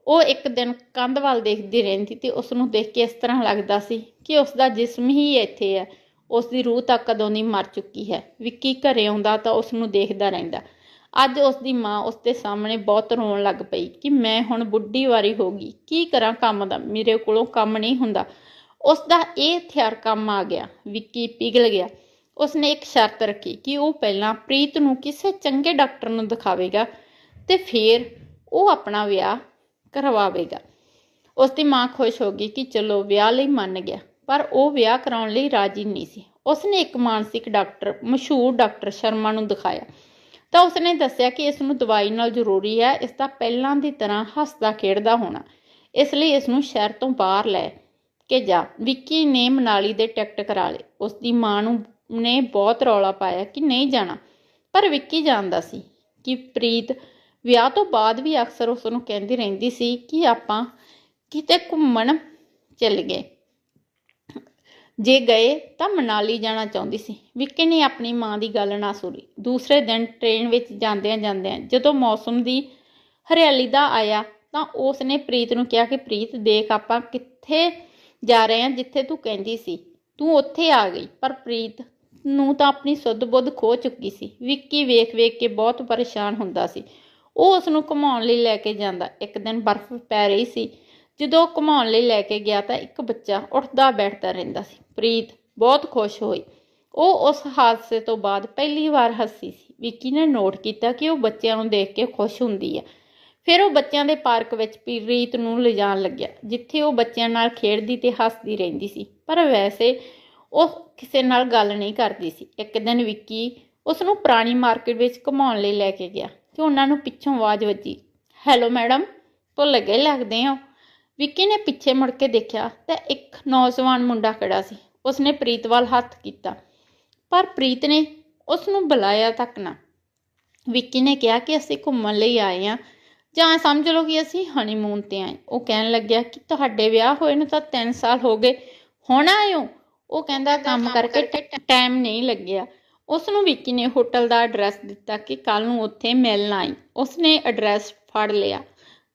ਉਹ ਇੱਕ ਦਿਨ ਕੰਧ ਵੱਲ ਦੇਖਦੀ ਰਹਿੰਦੀ ਤੇ ਉਸ ਨੂੰ ਦੇਖ ਕੇ ਇਸ ਤਰ੍ਹਾਂ ਲੱਗਦਾ ਸੀ ਕਿ ਉਸ ਦਾ ਜਿਸਮ ਹੀ ਇੱਥੇ ਹੈ। ਉਸ ਦੀ ਰੂਹ ਤਾਂ ਕਦੋਂ ਦੀ ਮਰ ਚੁੱਕੀ ਹੈ। ਵਿੱਕੀ ਘਰੇ ਆਉਂਦਾ ਤਾਂ ਉਸ ਨੂੰ ਦੇਖਦਾ ਰਹਿੰਦਾ। ਅੱਜ ਉਸ ਦੀ ਮਾਂ ਉਸ ਦੇ ਸਾਹਮਣੇ ਬਹੁਤ ਰੋਣ ਲੱਗ ਪਈ ਕਿ ਮੈਂ ਹੁਣ ਬੁੱਢੀ ਵਾਰੀ ਹੋ ਗਈ। ਕੀ ਕਰਾਂ ਕੰਮ ਦਾ? ਮੇਰੇ ਕੋਲੋਂ ਕੰਮ ਨਹੀਂ ਹੁੰਦਾ। ਉਸ ਦਾ ਇਹ ਹਥਿਆਰ ਕੰਮ ਆ ਗਿਆ। ਵਿੱਕੀ ਪਿਘਲ ਗਿਆ। ਉਸਨੇ ਇੱਕ ਸ਼ਰਤ ਰੱਖੀ ਕਿ ਉਹ ਪਹਿਲਾਂ ਪ੍ਰੀਤ ਨੂੰ ਕਿਸੇ ਚੰਗੇ ਡਾਕਟਰ ਨੂੰ ਦਿਖਾਵੇਗਾ ਤੇ ਫਿਰ ਉਹ ਆਪਣਾ ਵਿਆਹ ਕਰਵਾਵੇਗਾ। ਉਸ ਦੀ ਮਾਂ ਖੁਸ਼ ਹੋ ਗਈ ਕਿ ਚਲੋ ਵਿਆਹ ਲਈ ਮੰਨ ਗਿਆ, ਪਰ ਉਹ ਵਿਆਹ ਕਰਾਉਣ ਲਈ ਰਾਜੀ ਨਹੀਂ ਸੀ। ਉਸਨੇ ਇੱਕ ਮਾਨਸਿਕ ਡਾਕਟਰ, ਮਸ਼ਹੂਰ ਡਾਕਟਰ ਸ਼ਰਮਾ ਨੂੰ ਦਿਖਾਇਆ। ਤਾਂ ਉਸਨੇ ਦੱਸਿਆ ਕਿ ਇਸ ਨੂੰ ਦਵਾਈ ਨਾਲ ਜ਼ਰੂਰੀ ਹੈ, ਇਸ ਦਾ ਪਹਿਲਾਂ ਦੀ ਤਰ੍ਹਾਂ ਹੱਸਦਾ ਖੇਡਦਾ ਹੋਣਾ। ਇਸ ਲਈ ਇਸ ਨੂੰ ਸ਼ਹਿਰ ਤੋਂ ਬਾਹਰ ਲੈ ਕੇ ਜਾ। ਵਿੱਕੀ ਨੇ ਮਨਾਲੀ ਦੇ ਟਿਕਟ ਕਰਾ ਲਏ। ਉਸ ਦੀ ਮਾਂ ਨੂੰ, ਨੇ ਬਹੁਤ ਰੌਲਾ ਪਾਇਆ ਕਿ ਨਹੀਂ ਜਾਣਾ। ਪਰ ਵਿੱਕੀ ਜਾਣਦਾ ਸੀ ਕਿ ਪ੍ਰੀਤ ਵਿਆਹ ਤੋਂ ਬਾਅਦ ਵੀ ਅਕਸਰ ਉਸ ਨੂੰ ਕਹਿੰਦੀ ਰਹਿੰਦੀ ਸੀ ਕਿ ਆਪਾਂ ਕਿਤੇ ਘੁੰਮਣ ਚੱਲ ਗਏ। ਜੇ ਗਏ ਤਾਂ ਮਨਾਲੀ ਜਾਣਾ ਚਾਹੁੰਦੀ ਸੀ। ਵਿੱਕੀ ਨੇ ਆਪਣੀ ਮਾਂ ਦੀ ਗੱਲ ਨਾ ਸੁਣੀ। ਦੂਸਰੇ ਦਿਨ ਟ੍ਰੇਨ ਵਿੱਚ ਜਾਂਦਿਆਂ ਜਾਂਦਿਆਂ ਜਦੋਂ ਮੌਸਮ ਦੀ ਹਰਿਆਲੀ ਦਾ ਆਇਆ ਤਾਂ ਉਸ ਨੇ ਪ੍ਰੀਤ ਨੂੰ ਕਿਹਾ ਕਿ ਪ੍ਰੀਤ ਦੇਖ ਆਪਾਂ ਕਿੱਥੇ ਜਾ ਰਹੇ ਹਾਂ ਜਿੱਥੇ ਤੂੰ ਕਹਿੰਦੀ ਸੀ। ਤੂੰ ਉੱਥੇ ਆ ਗਈ, ਪਰ ਪ੍ਰੀਤ ਨੂੰ ਤਾਂ ਆਪਣੀ ਸੁੱਧ ਬੁੱਧ ਖੋ ਚੁੱਕੀ ਸੀ। ਵਿੱਕੀ ਵੇਖ ਵੇਖ ਕੇ ਬਹੁਤ ਪਰੇਸ਼ਾਨ ਹੁੰਦਾ ਸੀ। ਉਹ ਉਸ ਨੂੰ ਘੁਮਾਉਣ ਲਈ ਲੈ ਕੇ ਜਾਂਦਾ। ਇੱਕ ਦਿਨ ਬਰਫ਼ ਪੈ ਰਹੀ ਸੀ। ਜਦੋਂ ਉਹ ਘੁਮਾਉਣ ਲਈ ਲੈ ਕੇ ਗਿਆ ਤਾਂ ਇੱਕ ਬੱਚਾ ਉੱਠਦਾ ਬੈਠਦਾ ਰਹਿੰਦਾ ਸੀ। ਪ੍ਰੀਤ ਬਹੁਤ ਖੁਸ਼ ਹੋਈ। ਉਹ ਉਸ ਹਾਦਸੇ ਤੋਂ ਬਾਅਦ ਪਹਿਲੀ ਵਾਰ ਹੱਸੀ ਸੀ। ਵਿੱਕੀ ਨੇ ਨੋਟ ਕੀਤਾ ਕਿ ਉਹ ਬੱਚਿਆਂ ਨੂੰ ਦੇਖ ਕੇ ਖੁਸ਼ ਹੁੰਦੀ ਹੈ ਫਿਰ ਉਹ ਬੱਚਿਆਂ ਦੇ ਪਾਰਕ ਵਿੱਚ ਪ੍ਰੀਤ ਨੂੰ ਲਿਜਾਣ ਲੱਗਿਆ, ਜਿੱਥੇ ਉਹ ਬੱਚਿਆਂ ਨਾਲ ਖੇਡਦੀ ਤੇ ਹੱਸਦੀ ਰਹਿੰਦੀ ਸੀ। ਪਰ ਵੈਸੇ ਉਹ ਕਿਸੇ ਨਾਲ ਗੱਲ ਨਹੀਂ ਕਰਦੀ ਸੀ। ਇੱਕ ਦਿਨ ਵਿੱਕੀ ਉਸ ਨੂੰ ਪੁਰਾਣੀ ਮਾਰਕੀਟ ਵਿੱਚ ਘੁਮਾਉਣ ਲਈ ਲੈ ਕੇ ਗਿਆ ਤੇ ਉਹਨਾਂ ਨੂੰ ਪਿੱਛੋਂ ਆਵਾਜ਼ ਵੱਜੀ, ਹੈਲੋ ਮੈਡਮ, ਭੁੱਲ ਗਏ ਲੱਗਦੇ ਹੋ? ਵਿੱਕੀ ਨੇ ਪਿੱਛੇ ਮੁੜ ਕੇ ਦੇਖਿਆ ਤਾਂ ਇੱਕ ਨੌਜਵਾਨ ਮੁੰਡਾ ਖੜਾ ਸੀ। ਉਸਨੇ ਪ੍ਰੀਤ ਵੱਲ ਹੱਥ ਕੀਤਾ। ਪਰ ਪ੍ਰੀਤ ਨੇ ਉਸ ਨੂੰ ਬੁਲਾਇਆ ਤੱਕ ਨਾ। ਵਿੱਕੀ ਨੇ ਕਿਹਾ ਕਿ ਅਸੀਂ ਘੁੰਮਣ ਲਈ ਆਏ ਆ ਜਾਂ ਸਮਝ ਲਓ ਕਿ ਅਸੀਂ ਹਨੀਮੂਨ ਤੇ ਆਏ। ਉਹ ਕਹਿਣ ਲੱਗਿਆ ਕਿ ਤੁਹਾਡੇ ਵਿਆਹ ਹੋਏ ਨੂੰ ਤਾਂ 3 ਸਾਲ ਹੋ ਗਏ। ਹੁਣ ਹੋ? ਉਹ ਕਹਿੰਦਾ ਕੰਮ ਕਰਕੇ ਟਾਈਮ ਨਹੀਂ ਲੱਗਿਆ। ਉਸ ਨੂੰ ਵਿੱਕੀ ਨੇ ਹੋਟਲ ਦਾ ਐਡਰੈਸ ਦਿੱਤਾ ਕਿ ਕੱਲ ਨੂੰ ਉੱਥੇ ਮਿਲਣ ਆਈ। ਉਸ ਨੇ ਐਡਰੈਸ ਫੜ ਲਿਆ।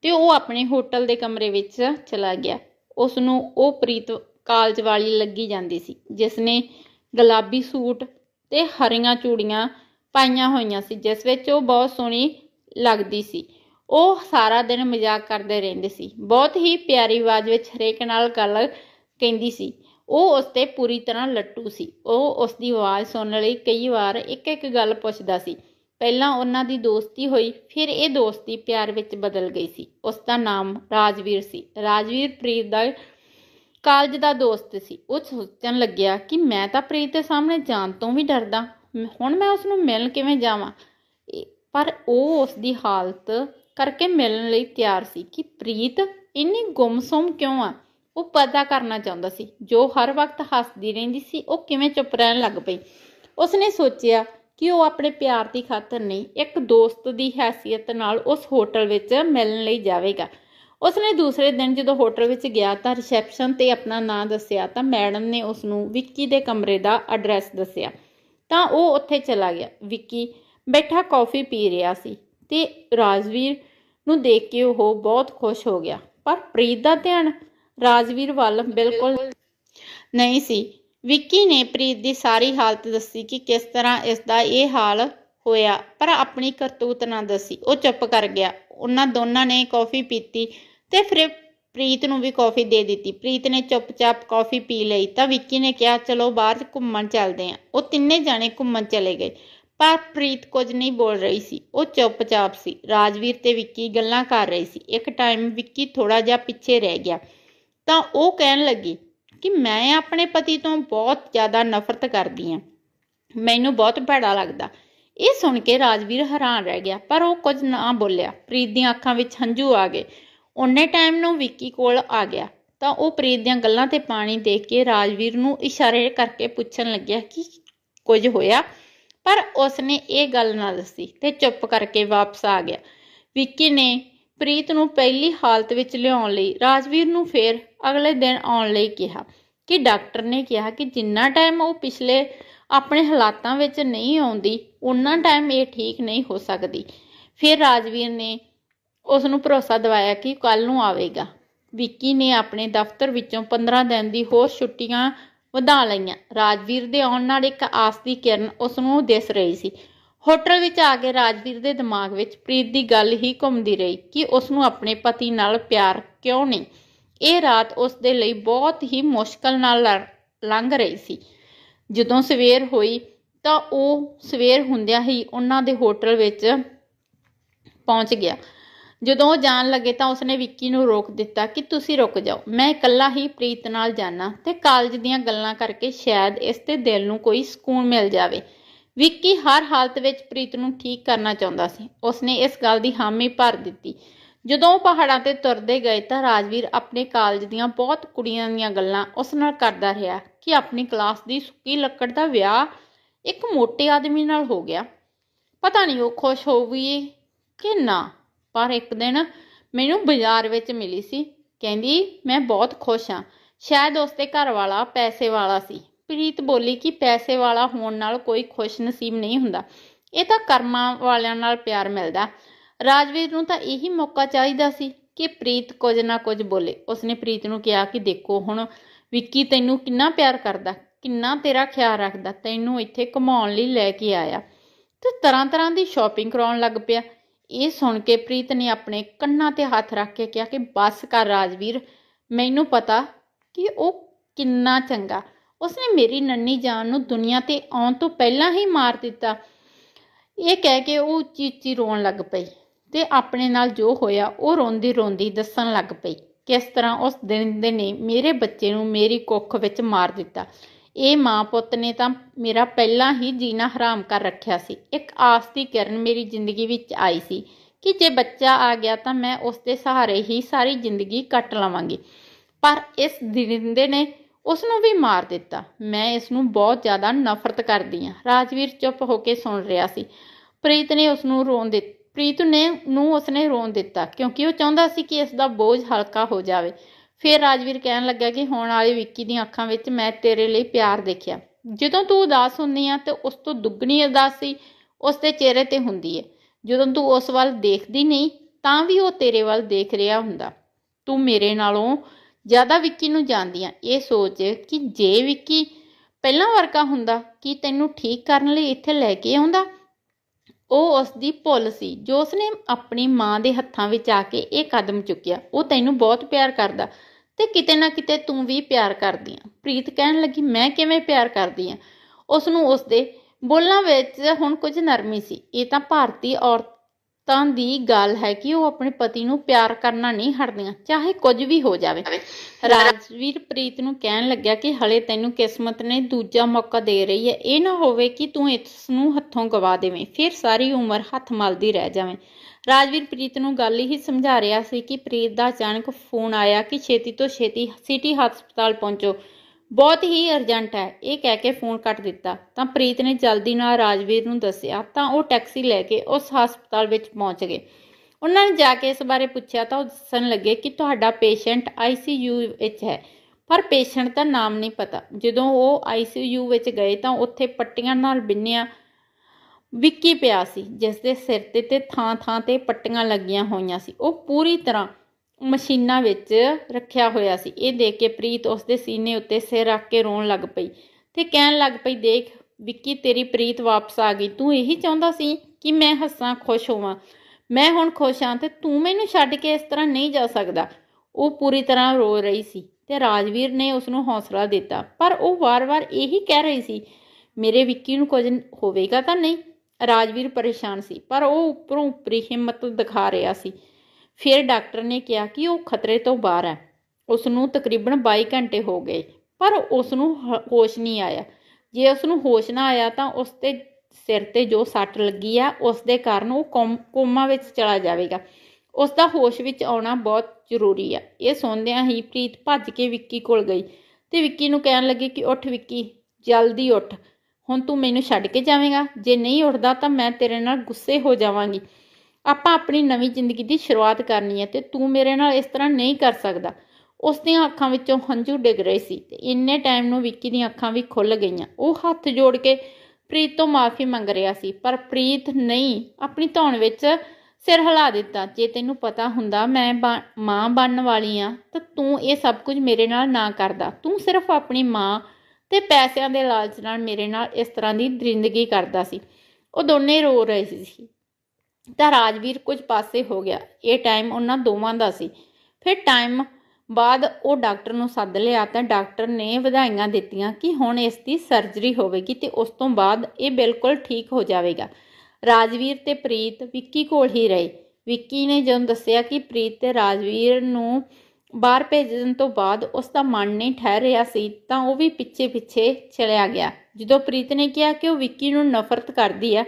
ਤੇ ਉਹ ਆਪਣੇ ਹੋਟਲ ਦੇ ਕਮਰੇ ਵਿੱਚ ਚਲਾ ਗਿਆ। ਉਸ ਨੂੰ ਉਹ ਪ੍ਰੀਤ ਕਾਲਜ ਵਾਲੀ ਲੱਗੀ ਜਾਂਦੀ ਸੀ, ਜਿਸ ਨੇ ਗੁਲਾਬੀ ਸੂਟ ਤੇ ਹਰੀਆਂ ਚੂੜੀਆਂ ਪਾਈਆਂ ਹੋਈਆਂ ਸੀ, ਜਿਸ ਵਿੱਚ ਉਹ ਬਹੁਤ ਸੋਹਣੀ ਲੱਗਦੀ ਸੀ। ਉਹ ਸਾਰਾ ਦਿਨ ਮਜ਼ਾਕ ਕਰਦੇ ਰਹਿੰਦੇ ਸੀ। ਬਹੁਤ ਹੀ ਪਿਆਰੀ ਆਵਾਜ਼ ਵਿੱਚ ਹਰੇਕ ਨਾਲ ਗੱਲ ਕਹਿੰਦੀ ਸੀ। ਉਹ ਉਸ ਤੇ ਪੂਰੀ ਤਰ੍ਹਾਂ ਲੱਟੂ ਸੀ। ਉਹ ਉਸ ਦੀ ਆਵਾਜ਼ ਸੁਣਨ ਲਈ ਕਈ ਵਾਰ ਇੱਕ ਇੱਕ ਗੱਲ ਪੁੱਛਦਾ ਸੀ। ਪਹਿਲਾਂ ਉਹਨਾਂ ਦੀ ਦੋਸਤੀ ਹੋਈ, ਫਿਰ ਇਹ ਦੋਸਤੀ ਪਿਆਰ ਵਿੱਚ ਬਦਲ ਗਈ ਸੀ। ਉਸ ਦਾ ਨਾਮ ਰਾਜਵੀਰ ਸੀ। ਰਾਜਵੀਰ ਪ੍ਰੀਤ ਦਾ ਕਾਲਜ ਦਾ ਦੋਸਤ ਸੀ। ਉਹ ਸੋਚਣ ਲੱਗਿਆ ਕਿ ਮੈਂ ਤਾਂ ਪ੍ਰੀਤ ਦੇ ਸਾਹਮਣੇ ਜਾਣ ਤੋਂ ਵੀ ਡਰਦਾ। ਹੁਣ ਮੈਂ ਉਸ ਨੂੰ ਮਿਲਣ ਕਿਵੇਂ ਜਾਵਾਂ? ਪਰ ਉਹ ਉਸ ਦੀ ਹਾਲਤ ਕਰਕੇ ਮਿਲਣ ਲਈ ਤਿਆਰ ਸੀ ਕਿ ਪ੍ਰੀਤ ਇੰਨੀ ਗੁੰਮਸੁੰਮ ਕਿਉਂ ਆ? ਉਹ ਪਤਾ ਕਰਨਾ ਚਾਹੁੰਦਾ ਸੀ। ਜੋ ਹਰ ਵਕਤ ਹੱਸਦੀ ਰਹਿੰਦੀ ਸੀ, ਉਹ ਕਿਵੇਂ ਚੁੱਪ ਰਹਿਣ ਲੱਗ ਪਈ? ਉਸਨੇ ਸੋਚਿਆ ਕਿ ਉਹ ਆਪਣੇ ਪਿਆਰ ਦੀ ਖਾਤਰ ਨਹੀਂ ਇੱਕ ਦੋਸਤ ਦੀ ਹੈਸੀਅਤ ਨਾਲ ਉਸ ਹੋਟਲ ਵਿੱਚ ਮਿਲਣ ਲਈ ਜਾਵੇਗਾ। ਉਸਨੇ ਦੂਸਰੇ ਦਿਨ ਜਦੋਂ ਹੋਟਲ ਵਿੱਚ ਗਿਆ ਤਾਂ ਰਿਸੈਪਸ਼ਨ ਤੇ ਆਪਣਾ ਨਾਂ ਦੱਸਿਆ ਤਾਂ ਮੈਡਮ ਨੇ ਉਸ ਨੂੰ ਵਿੱਕੀ ਦੇ ਕਮਰੇ ਦਾ ਐਡਰੈਸ ਦੱਸਿਆ। ਤਾਂ ਉਹ ਉੱਥੇ ਚਲਾ ਗਿਆ। ਵਿੱਕੀ ਬੈਠਾ ਕੌਫੀ ਪੀ ਰਿਹਾ ਸੀ ਤੇ ਰਾਜਵੀਰ ਨੂੰ ਦੇਖ ਕੇ ਉਹ ਬਹੁਤ ਖੁਸ਼ ਹੋ ਗਿਆ। ਪਰ ਪ੍ਰੀਤ ਦਾ ਧਿਆਨ ਰਾਜਵੀਰ ਵੱਲ ਬਿਲਕੁਲ। ਨਹੀਂ ਸੀ। ਵਿੱਕੀ ਨੇ ਪ੍ਰੀਤ ਦੀ ਸਾਰੀ ਹਾਲਤ ਦੱਸੀ ਕਿ ਕਿਸ ਤਰ੍ਹਾਂ ਇਸ ਦਾ ਇਹ ਹਾਲ ਹੋਇਆ, ਪਰ ਆਪਣੀ ਕਰਤੂਤ ਨਾ ਦੱਸੀ। ਉਹ ਚੁੱਪ ਕਰ ਗਿਆ। ਉਹਨਾਂ ਦੋਨਾਂ ਨੇ ਕੌਫੀ ਪੀਤੀ ਤੇ ਫਿਰ ਪ੍ਰੀਤ ਨੂੰ ਵੀ ਕੌਫੀ ਦੇ ਦਿੱਤੀ। ਪ੍ਰੀਤ ਨੇ ਚੁੱਪਚਾਪ ਕੌਫੀ ਪੀ ਲਈ ਤਾਂ ਵਿੱਕੀ ਨੇ ਕਿਹਾ, ਚਲੋ ਬਾਹਰ ਘੁੰਮਣ ਚੱਲਦੇ ਆਂ। ਉਹ ਤਿੰਨੇ ਜਾਣੇ ਘੁੰਮਣ ਚਲੇ ਗਏ, ਪਰ ਪ੍ਰੀਤ ਕੁਝ ਨਹੀਂ ਬੋਲ ਰਹੀ ਸੀ। ਉਹ ਚੁੱਪਚਾਪ ਸੀ। ਰਾਜਵੀਰ ਤੇ ਵਿੱਕੀ ਗੱਲਾਂ ਕਰ ਰਹੀ ਸੀ। ਇੱਕ ਟਾਈਮ ਵਿੱਕੀ ਥੋੜਾ ਜਿਹਾ ਪਿੱਛੇ ਰਹਿ ਗਿਆ ਤਾਂ ਉਹ ਕਹਿਣ ਲੱਗੀ ਕਿ ਮੈਂ ਆਪਣੇ ਪਤੀ ਤੋਂ ਬਹੁਤ ਜ਼ਿਆਦਾ ਨਫ਼ਰਤ ਕਰਦੀ ਹਾਂ। ਮੈਨੂੰ ਬਹੁਤ ਭੈੜਾ ਲੱਗਦਾ। ਇਹ ਸੁਣ ਕੇ ਰਾਜਵੀਰ ਹੈਰਾਨ ਰਹਿ ਗਿਆ, ਪਰ ਉਹ ਕੁਝ ਨਾ ਬੋਲਿਆ। ਪ੍ਰੀਤ ਦੀਆਂ ਅੱਖਾਂ ਵਿੱਚ ਹੰਝੂ ਆ ਗਏ। ਉਹਨੇ ਟਾਈਮ ਨੂੰ ਵਿੱਕੀ ਕੋਲ ਆ ਗਿਆ। ਤਾਂ ਉਹ ਪ੍ਰੀਤ ਦੀਆਂ ਗੱਲਾਂ ਤੇ ਪਾਣੀ ਦੇਖ ਕੇ ਰਾਜਵੀਰ ਨੂੰ ਇਸ਼ਾਰੇ ਕਰਕੇ ਪੁੱਛਣ ਲੱਗਿਆ ਕਿ ਕੁਝ ਹੋਇਆ? ਪਰ ਉਸਨੇ ਇਹ ਗੱਲ ਨਾ ਦੱਸੀ ਤੇ ਚੁੱਪ ਕਰਕੇ ਵਾਪਸ ਆ ਗਿਆ। ਵਿੱਕੀ ਨੇ ਪ੍ਰੀਤ ਨੂੰ ਪਹਿਲੀ ਹਾਲਤ ਵਿੱਚ ਲਿਆਉਣ ਲਈ ਰਾਜਵੀਰ ਨੂੰ ਫੇਰ ਅਗਲੇ ਦਿਨ ਆਉਣ ਲਈ ਕਿਹਾ ਕਿ ਡਾਕਟਰ ਨੇ ਕਿਹਾ ਕਿ ਜਿੰਨਾ ਟਾਈਮ ਉਹ ਪਿਛਲੇ ਆਪਣੇ ਹਾਲਾਤਾਂ ਵਿੱਚ ਨਹੀਂ ਆਉਂਦੀ ਉਨਾ ਟਾਈਮ ਇਹ ਠੀਕ ਨਹੀਂ ਹੋ ਸਕਦੀ। ਫਿਰ ਰਾਜਵੀਰ ਨੇ ਉਸ ਨੂੰ ਭਰੋਸਾ ਦਿਵਾਇਆ ਕਿ ਕੱਲ ਨੂੰ ਆਵੇਗਾ। ਵਿੱਕੀ ਨੇ ਆਪਣੇ ਦਫ਼ਤਰ ਵਿੱਚੋਂ 15 ਦਿਨ ਦੀ ਹੋਰ ਛੁੱਟੀਆਂ ਵਧਾ ਲਈਆਂ। ਰਾਜਵੀਰ ਦੇ ਆਉਣ ਨਾਲ ਇੱਕ ਆਸ ਦੀ ਕਿਰਨ ਉਸ ਨੂੰ ਦਿਸ ਰਹੀ ਸੀ। ਹੋਟਲ ਵਿੱਚ ਆ ਕੇ ਰਾਜਵੀਰ ਦੇ ਦਿਮਾਗ ਵਿੱਚ ਪ੍ਰੀਤ ਦੀ ਗੱਲ ਹੀ ਘੁੰਮਦੀ ਰਹੀ ਕਿ ਉਸ ਨੂੰ ਆਪਣੇ ਪਤੀ ਨਾਲ ਪਿਆਰ ਕਿਉਂ ਨਹੀਂ। ਇਹ ਰਾਤ ਉਸ ਦੇ ਲਈ ਬਹੁਤ ਹੀ ਮੁਸ਼ਕਲ ਨਾਲ ਲੰਘ ਰਹੀ ਸੀ। ਜਦੋਂ ਸਵੇਰ ਹੋਈ ਤਾਂ ਉਹ ਸਵੇਰ ਹੁੰਦਿਆਂ ਹੀ ਉਹਨਾਂ ਦੇ ਹੋਟਲ ਵਿੱਚ ਪਹੁੰਚ ਗਿਆ। ਜਦੋਂ ਉਹ ਜਾਣ ਲੱਗੇ ਤਾਂ ਉਸਨੇ ਵਿੱਕੀ ਨੂੰ ਰੋਕ ਦਿੱਤਾ ਕਿ ਤੁਸੀਂ ਰੁਕ ਜਾਓ, ਮੈਂ ਇਕੱਲਾ ਹੀ ਪ੍ਰੀਤ ਨਾਲ ਜਾਣਾ ਤੇ ਕਾਲਜ ਦੀਆਂ ਗੱਲਾਂ ਕਰਕੇ ਸ਼ਾਇਦ ਇਸ ਤੇ ਦਿਲ ਨੂੰ ਕੋਈ ਸਕੂਨ ਮਿਲ ਜਾਵੇ। ਵਿੱਕੀ ਹਰ ਹਾਲਤ ਵਿੱਚ ਪ੍ਰੀਤ ਨੂੰ ਠੀਕ ਕਰਨਾ ਚਾਹੁੰਦਾ ਸੀ। ਉਸਨੇ ਇਸ ਗੱਲ ਦੀ ਹਾਮੀ ਭਰ ਦਿੱਤੀ। ਜਦੋਂ ਉਹ ਪਹਾੜਾਂ ਤੇ ਤੁਰਦੇ ਗਏ ਤਾਂ ਰਾਜਵੀਰ ਆਪਣੇ ਕਾਲਜ ਦੀਆਂ ਬਹੁਤ ਕੁੜੀਆਂ ਦੀਆਂ ਗੱਲਾਂ ਉਸ ਨਾਲ ਕਰਦਾ ਰਿਹਾ ਕਿ ਆਪਣੀ ਕਲਾਸ ਦੀ ਸੁੱਕੀ ਲੱਕੜ ਦਾ ਵਿਆਹ ਇੱਕ ਮੋਟੇ ਆਦਮੀ ਨਾਲ ਹੋ ਗਿਆ। ਪਤਾ ਨਹੀਂ ਉਹ ਖੁਸ਼ ਹੋ ਗਈ ਕਿ ਨਾ, ਪਰ ਇੱਕ ਦਿਨ ਮੈਨੂੰ ਬਾਜ਼ਾਰ ਵਿੱਚ ਮਿਲੀ ਸੀ। ਕਹਿੰਦੀ, ਮੈਂ ਬਹੁਤ ਖੁਸ਼ ਹਾਂ। ਸ਼ਾਇਦ ਉਸਦੇ ਘਰ ਵਾਲਾ ਪੈਸੇ ਵਾਲਾ ਸੀ। ਪ੍ਰੀਤ ਬੋਲੀ ਕਿ ਪੈਸੇ ਵਾਲਾ ਹੋਣ ਨਾਲ ਕੋਈ ਖੁਸ਼ ਨਸੀਬ ਨਹੀਂ ਹੁੰਦਾ। ਇਹ ਤਾਂ ਕਰਮਾਂ ਵਾਲਿਆਂ ਨਾਲ ਪਿਆਰ ਮਿਲਦਾ। ਰਾਜਵੀਰ ਨੂੰ ਤਾਂ ਇਹੀ ਮੌਕਾ ਚਾਹੀਦਾ ਸੀ ਕਿ ਪ੍ਰੀਤ ਕੁਝ ਨਾ ਕੁਝ ਬੋਲੇ। ਉਸਨੇ ਪ੍ਰੀਤ ਨੂੰ ਕਿਹਾ ਕਿ ਦੇਖੋ ਹੁਣ ਵਿੱਕੀ ਤੈਨੂੰ ਕਿੰਨਾ ਪਿਆਰ ਕਰਦਾ, ਕਿੰਨਾ ਤੇਰਾ ਖਿਆਲ ਰੱਖਦਾ, ਤੈਨੂੰ ਇੱਥੇ ਘੁਮਾਉਣ ਲਈ ਲੈ ਕੇ ਆਇਆ। ਤੇ ਤਰ੍ਹਾਂ ਤਰ੍ਹਾਂ ਦੀ ਸ਼ਾਪਿੰਗ ਕਰਾਉਣ ਲੱਗ ਪਿਆ। ਇਹ ਸੁਣ ਕੇ ਪ੍ਰੀਤ ਨੇ ਆਪਣੇ ਕੰਨਾਂ ਤੇ ਹੱਥ ਰੱਖ ਕੇ ਕਿਹਾ ਕਿ ਬਸ ਕਰ ਰਾਜਵੀਰ, ਮੈਨੂੰ ਪਤਾ ਕਿ ਉਹ ਕਿੰਨਾ ਚੰਗਾ। ਉਸਨੇ ਮੇਰੀ ਨੰਨੀ ਜਾਨ ਨੂੰ ਦੁਨੀਆ ਤੇ ਆਉਣ ਤੋਂ ਪਹਿਲਾਂ ਹੀ ਮਾਰ ਦਿੱਤਾ। ਇਹ ਕਹਿ ਕੇ ਉਹ ਉੱਚੀ ਉੱਚੀ ਰੋਣ ਲੱਗ ਪਈ ਤੇ ਆਪਣੇ ਨਾਲ ਜੋ ਹੋਇਆ ਉਹ ਰੋਂਦੀ ਰੋਂਦੀ ਦੱਸਣ ਲੱਗ ਪਈ ਕਿਸ ਤਰ੍ਹਾਂ ਉਸ ਦਿਨ ਦੇ ਨੇ ਮੇਰੇ ਬੱਚੇ ਨੂੰ ਮੇਰੀ ਕੁੱਖ ਵਿੱਚ ਮਾਰ ਦਿੱਤਾ। ਇਹ ਮਾਂ ਪੁੱਤ ਨੇ ਤਾਂ ਮੇਰਾ ਪਹਿਲਾਂ ਹੀ ਜੀਣਾ ਹਰਾਮ ਕਰ ਰੱਖਿਆ ਸੀ। ਇੱਕ ਆਸ ਦੀ ਕਿਰਨ ਮੇਰੀ ਜ਼ਿੰਦਗੀ ਵਿੱਚ ਆਈ ਸੀ ਕਿ ਜੇ ਬੱਚਾ ਆ ਗਿਆ ਤਾਂ ਮੈਂ ਉਸ ਦੇ ਸਹਾਰੇ ਹੀ ਸਾਰੀ ਜ਼ਿੰਦਗੀ ਕੱਟ ਲਵਾਂਗੀ। ਪਰ ਇਸ ਦਿਰਿੰਦੇ ਨੇ ਉਸ ਨੂੰ ਵੀ ਮਾਰ ਦਿੱਤਾ। ਮੈਂ ਇਸ ਨੂੰ ਬਹੁਤ ਜ਼ਿਆਦਾ ਨਫ਼ਰਤ ਕਰਦੀ ਹਾਂ। ਰਾਜਵੀਰ ਚੁੱਪ ਹੋ ਕੇ ਸੁਣ ਰਿਹਾ ਸੀ। ਪ੍ਰੀਤ ਨੇ ਉਸ ਨੂੰ ਰੋਣ ਦਿੱਤਾ ਪ੍ਰੀਤ ਨੇ ਨੂੰ ਉਸਨੇ ਰੋਣ ਦਿੱਤਾ ਕਿਉਂਕਿ ਉਹ ਚਾਹੁੰਦਾ ਸੀ ਕਿ ਇਸ ਦਾ ਬੋਝ ਹਲਕਾ ਹੋ ਜਾਵੇ। ਫਿਰ ਰਾਜਵੀਰ ਕਹਿਣ ਲੱਗਾ ਕਿ ਹੋਣ ਵਾਲੀ ਵਿੱਕੀ ਦੀਆਂ ਅੱਖਾਂ ਵਿੱਚ ਮੈਂ ਤੇਰੇ ਲਈ ਪਿਆਰ ਦੇਖਿਆ। ਜਦੋਂ ਤੂੰ ਉਦਾਸ ਹੁੰਦੀ ਆ ਤੇ ਉਸ ਤੋਂ ਦੁੱਗਣੀ ਉਦਾਸੀ ਉਸ ਦੇ ਚਿਹਰੇ ਤੇ ਹੁੰਦੀ ਹੈ ਜਦੋਂ ਤੂੰ ਉਸ ਵੱਲ ਦੇਖਦੀ ਨਹੀਂ, ਤਾਂ ਵੀ ਉਹ ਤੇਰੇ ਵੱਲ ਦੇਖ ਰਿਹਾ ਹੁੰਦਾ। ਤੂੰ ਮੇਰੇ ਨਾਲੋਂ ਜ਼ਿਆਦਾ ਵਿੱਕੀ ਨੂੰ ਜਾਣਦੀਆਂ ਇਹ ਸੋਚ ਕਿ ਜੇ ਵਿੱਕੀ ਪਹਿਲਾਂ ਵਰਗਾ ਹੁੰਦਾ, ਕਿ ਤੈਨੂੰ ਠੀਕ ਕਰਨ ਲਈ ਇੱਥੇ ਲੈ ਕੇ ਆਉਂਦਾ? ਉਹ ਉਸ ਦੀ ਭੁੱਲ ਸੀ। ਜੋ ਉਸਨੇ ਆਪਣੀ ਮਾਂ ਦੇ ਹੱਥਾਂ ਵਿੱਚ ਆ ਕੇ ਇਹ ਕਦਮ ਚੁੱਕਿਆ। ਉਹ ਤੈਨੂੰ ਬਹੁਤ ਪਿਆਰ ਕਰਦਾ ਤੇ ਕਿਤੇ ਨਾ ਕਿਤੇ ਤੂੰ ਵੀ ਪਿਆਰ ਕਰਦੀ ਆ। ਪ੍ਰੀਤ ਕਹਿਣ ਲੱਗੀ, ਮੈਂ ਕਿਵੇਂ ਪਿਆਰ ਕਰਦੀ ਆ? ਉਸ ਨੂੰ ਉਸ ਦੇ ਬੋਲਾਂ ਵਿੱਚ ਹੁਣ ਕੁਝ ਨਰਮੀ ਸੀ। ਇਹ ਤਾਂ ਭਾਰਤੀ ਔਰਤ ਦੀ ਗੱਲ ਹੈ ਕਿ ਉਹ ਆਪਣੇ ਪਤੀ ਨੂੰ ਪਿਆਰ ਕਰਨਾ ਨਹੀਂ ਹਟਦੀਆਂ ਚਾਹੇ ਕੁਝ ਵੀ ਹੋ ਜਾਵੇ। ਰਾਜਵੀਰ ਪ੍ਰੀਤ ਨੂੰ ਕਹਿਣ ਲੱਗਿਆ ਕਿ ਹਲੇ ਤੈਨੂੰ ਕਿਸਮਤ ਨੇ ਦੂਜਾ ਮੌਕਾ ਦੇ ਰਹੀ ਹੈ। ਇਹ ਨਾ ਹੋਵੇ ਕਿ ਤੂੰ ਇਸ ਨੂੰ ਹੱਥੋਂ ਗਵਾ ਦੇਵੇਂ ਫਿਰ ਸਾਰੀ ਉਮਰ ਹੱਥ ਮਲਦੀ ਰਹਿ ਜਾਵੇਂ। ਰਾਜਵੀਰ ਪ੍ਰੀਤ ਨੂੰ ਗੱਲ ਹੀ ਸਮਝਾ ਰਿਹਾ ਸੀ ਕਿ ਪ੍ਰੀਤ ਦਾ ਅਚਾਨਕ ਫੋਨ ਆਇਆ ਕਿ ਛੇਤੀ ਤੋਂ ਛੇਤੀ ਸਿਟੀ ਹਸਪਤਾਲ ਪਹੁੰਚੋ। ਬਹੁਤ ਹੀ ਅਰਜੈਂਟ ਹੈ। ਇਹ ਕਹਿ ਕੇ ਫੋਨ ਕੱਟ ਦਿੱਤਾ। ਤਾਂ ਪ੍ਰੀਤ ਨੇ ਜਲਦੀ ਨਾਲ ਰਾਜਵੀਰ ਨੂੰ ਦੱਸਿਆ, ਤਾਂ ਉਹ ਟੈਕਸੀ ਲੈ ਕੇ ਉਸ ਹਸਪਤਾਲ ਵਿੱਚ ਪਹੁੰਚ ਗਏ। ਉਹਨਾਂ ਨੇ ਜਾ ਕੇ ਇਸ ਬਾਰੇ ਪੁੱਛਿਆ ਤਾਂ ਉਹ ਦੱਸਣ ਲੱਗੇ ਕਿ ਤੁਹਾਡਾ ਪੇਸ਼ੈਂਟ ਆਈਸੀਯੂ ਵਿੱਚ ਹੈ। ਪਰ ਪੇਸ਼ੈਂਟ ਦਾ ਨਾਮ ਨਹੀਂ ਪਤਾ। ਜਦੋਂ ਉਹ ਆਈਸੀਯੂ ਵਿੱਚ ਗਏ ਤਾਂ ਉੱਥੇ ਪੱਟੀਆਂ ਨਾਲ ਬਿੰਨਿਆ, ਵਿੱਕੀ ਪਿਆ ਸੀ ਜਿਸ ਦੇ ਸਿਰ ਤੇ ਤੇ ਥਾਂ-ਥਾਂ ਤੇ ਪੱਟੀਆਂ ਲੱਗੀਆਂ ਹੋਈਆਂ ਸੀ। ਉਹ ਪੂਰੀ ਤਰ੍ਹਾਂ ਮਸ਼ੀਨਾਂ ਵਿੱਚ ਰੱਖਿਆ ਹੋਇਆ ਸੀ। ਇਹ ਦੇਖ ਕੇ ਪ੍ਰੀਤ ਉਸ ਦੇ ਸੀਨੇ ਉੱਤੇ ਸਿਰ ਰੱਖ ਕੇ ਰੋਣ ਲੱਗ ਪਈ ਤੇ ਕਹਿਣ ਲੱਗ ਪਈ, ਦੇਖ ਵਿੱਕੀ, ਤੇਰੀ ਪ੍ਰੀਤ ਵਾਪਸ ਆ ਗਈ। ਤੂੰ ਇਹੀ ਚਾਹੁੰਦਾ ਸੀ ਕਿ ਮੈਂ ਹੱਸਾਂ, ਖੁਸ਼ ਹੋਵਾਂ? ਮੈਂ ਹੁਣ ਖੁਸ਼ ਹਾਂ ਤੇ ਤੂੰ ਮੈਨੂੰ ਛੱਡ ਕੇ ਇਸ ਤਰ੍ਹਾਂ ਨਹੀਂ ਜਾ ਸਕਦਾ। ਉਹ ਪੂਰੀ ਤਰ੍ਹਾਂ ਰੋ ਰਹੀ ਸੀ ਤੇ ਰਾਜਵੀਰ ਨੇ ਉਸ ਨੂੰ ਹੌਸਲਾ ਦਿੱਤਾ। ਪਰ ਉਹ ਵਾਰ-ਵਾਰ ਇਹੀ ਕਹਿ ਰਹੀ ਸੀ, ਮੇਰੇ ਵਿੱਕੀ ਨੂੰ ਕੁਝ ਹੋਵੇਗਾ ਤਾਂ ਨਹੀਂ? ਰਾਜਵੀਰ ਪਰੇਸ਼ਾਨ ਸੀ, ਪਰ ਉਹ ਉੱਪਰੋਂ ਉੱਪਰੀ ਹਿੰਮਤ ਦਿਖਾ ਰਿਹਾ ਸੀ। ਫਿਰ ਡਾਕਟਰ ਨੇ ਕਿਹਾ ਕਿ ਉਹ ਖਤਰੇ ਤੋਂ ਬਾਹਰ ਹੈ। ਉਸ ਨੂੰ ਤਕਰੀਬਨ 22 ਘੰਟੇ ਹੋ ਗਏ, ਪਰ ਉਸ ਨੂੰ ਹੋਸ਼ ਨਹੀਂ ਆਇਆ। ਜੇ ਉਸ ਨੂੰ ਹੋਸ਼ ਨਾ ਆਇਆ ਤਾਂ ਉਸ ਤੇ ਸਿਰ ਤੇ ਜੋ ਸੱਟ ਲੱਗੀ ਆ ਉਸ ਦੇ ਕਾਰਨ ਉਹ ਕੋਮ- ਕੋਮਾ ਵਿੱਚ ਚਲਾ ਜਾਵੇਗਾ। ਉਸ ਦਾ ਹੋਸ਼ ਵਿੱਚ ਆਉਣਾ ਬਹੁਤ ਜ਼ਰੂਰੀ ਆ। ਇਹ ਸੁਣਦਿਆਂ ਹੀ ਪ੍ਰੀਤ ਭੱਜ ਕੇ ਵਿੱਕੀ ਕੋਲ ਗਈ ਤੇ ਵਿੱਕੀ ਨੂੰ ਕਹਿਣ ਲੱਗੀ ਕਿ ਉੱਠ ਵਿੱਕੀ, ਜਲਦੀ ਉੱਠ। ਹੁਣ ਤੂੰ ਮੈਨੂੰ ਛੱਡ ਕੇ ਜਾਵੇਂਗਾ। ਜੇ ਨਹੀਂ ਉੱਠਦਾ ਤਾਂ ਮੈਂ ਤੇਰੇ ਨਾਲ ਗੁੱਸੇ ਹੋ ਜਾਵਾਂਗੀ। ਆਪਾਂ ਆਪਣੀ ਨਵੀਂ ਜ਼ਿੰਦਗੀ ਦੀ ਸ਼ੁਰੂਆਤ ਕਰਨੀ ਹੈ ਤੇ ਤੂੰ ਮੇਰੇ ਨਾਲ ਇਸ ਤਰ੍ਹਾਂ ਨਹੀਂ ਕਰ ਸਕਦਾ। ਉਸ ਦੀਆਂ ਅੱਖਾਂ ਵਿੱਚੋਂ ਹੰਝੂ ਡਿੱਗ ਰਹੇ ਸੀ ਤੇ ਇੰਨੇ ਟਾਈਮ ਨੂੰ ਵਿੱਕੀ ਦੀਆਂ ਅੱਖਾਂ ਵੀ ਖੁੱਲ ਗਈਆਂ। ਉਹ ਹੱਥ ਜੋੜ ਕੇ ਪ੍ਰੀਤ ਤੋਂ ਮਾਫੀ ਮੰਗ ਰਿਹਾ ਸੀ, ਪਰ ਪ੍ਰੀਤ ਨਹੀਂ, ਆਪਣੀ ਧੌਣ ਵਿੱਚ ਸਿਰ ਹਿਲਾ ਦਿੱਤਾ। ਜੇ ਤੈਨੂੰ ਪਤਾ ਹੁੰਦਾ ਮੈਂ ਬਾ- ਮਾਂ ਬਣਨ ਵਾਲੀ ਆ ਤਾਂ ਤੂੰ ਇਹ ਸਭ ਕੁਝ ਮੇਰੇ ਨਾਲ ਨਾ ਕਰਦਾ। ਤੂੰ ਸਿਰਫ ਆਪਣੀ ਮਾਂ ਤੇ ਪੈਸਿਆਂ ਦੇ ਲਾਲਚ ਨਾਲ ਮੇਰੇ ਨਾਲ ਇਸ ਤਰ੍ਹਾਂ ਦੀ ਦਰਿੰਦਗੀ ਕਰਦਾ ਸੀ। ਉਹ ਦੋਨੇ ਰੋ ਰਹੇ ਸੀ। ਤਾਂ ਰਾਜਵੀਰ ਕੁਝ ਪਾਸੇ ਹੋ ਗਿਆ। ਇਹ ਟਾਈਮ ਉਹਨਾਂ ਦੋਵਾਂ ਦਾ ਸੀ। ਫਿਰ ਟਾਈਮ ਬਾਅਦ ਉਹ ਡਾਕਟਰ ਨੂੰ ਸੱਦ ਲਿਆ ਤਾਂ ਡਾਕਟਰ ਨੇ ਵਧਾਈਆਂ ਦਿੱਤੀਆਂ ਕਿ ਹੁਣ ਇਸ ਦੀ ਸਰਜਰੀ ਹੋਵੇਗੀ ਤੇ ਉਸ ਤੋਂ ਬਾਅਦ ਇਹ ਬਿਲਕੁਲ ਠੀਕ ਹੋ ਜਾਵੇਗਾ। ਰਾਜਵੀਰ ਤੇ ਪ੍ਰੀਤ ਵਿੱਕੀ ਕੋਲ ਹੀ ਰਹੇ। ਵਿੱਕੀ ਨੇ ਜਦੋਂ ਦੱਸਿਆ ਕਿ ਪ੍ਰੀਤ ਤੇ ਰਾਜਵੀਰ ਨੂੰ ਬਾਹਰ ਭੇਜਣ ਤੋਂ ਬਾਅਦ ਉਸ ਦਾ ਮਨ ਨਹੀਂ ਠਹਿਰ ਰਿਹਾ ਸੀ ਤਾਂ ਉਹ ਵੀ ਪਿੱਛੇ ਪਿੱਛੇ ਚਲਿਆ ਗਿਆ। ਜਦੋਂ ਪ੍ਰੀਤ ਨੇ ਕਿਹਾ ਕਿ ਉਹ ਵਿੱਕੀ ਨੂੰ ਨਫ਼ਰਤ ਕਰਦੀ ਆ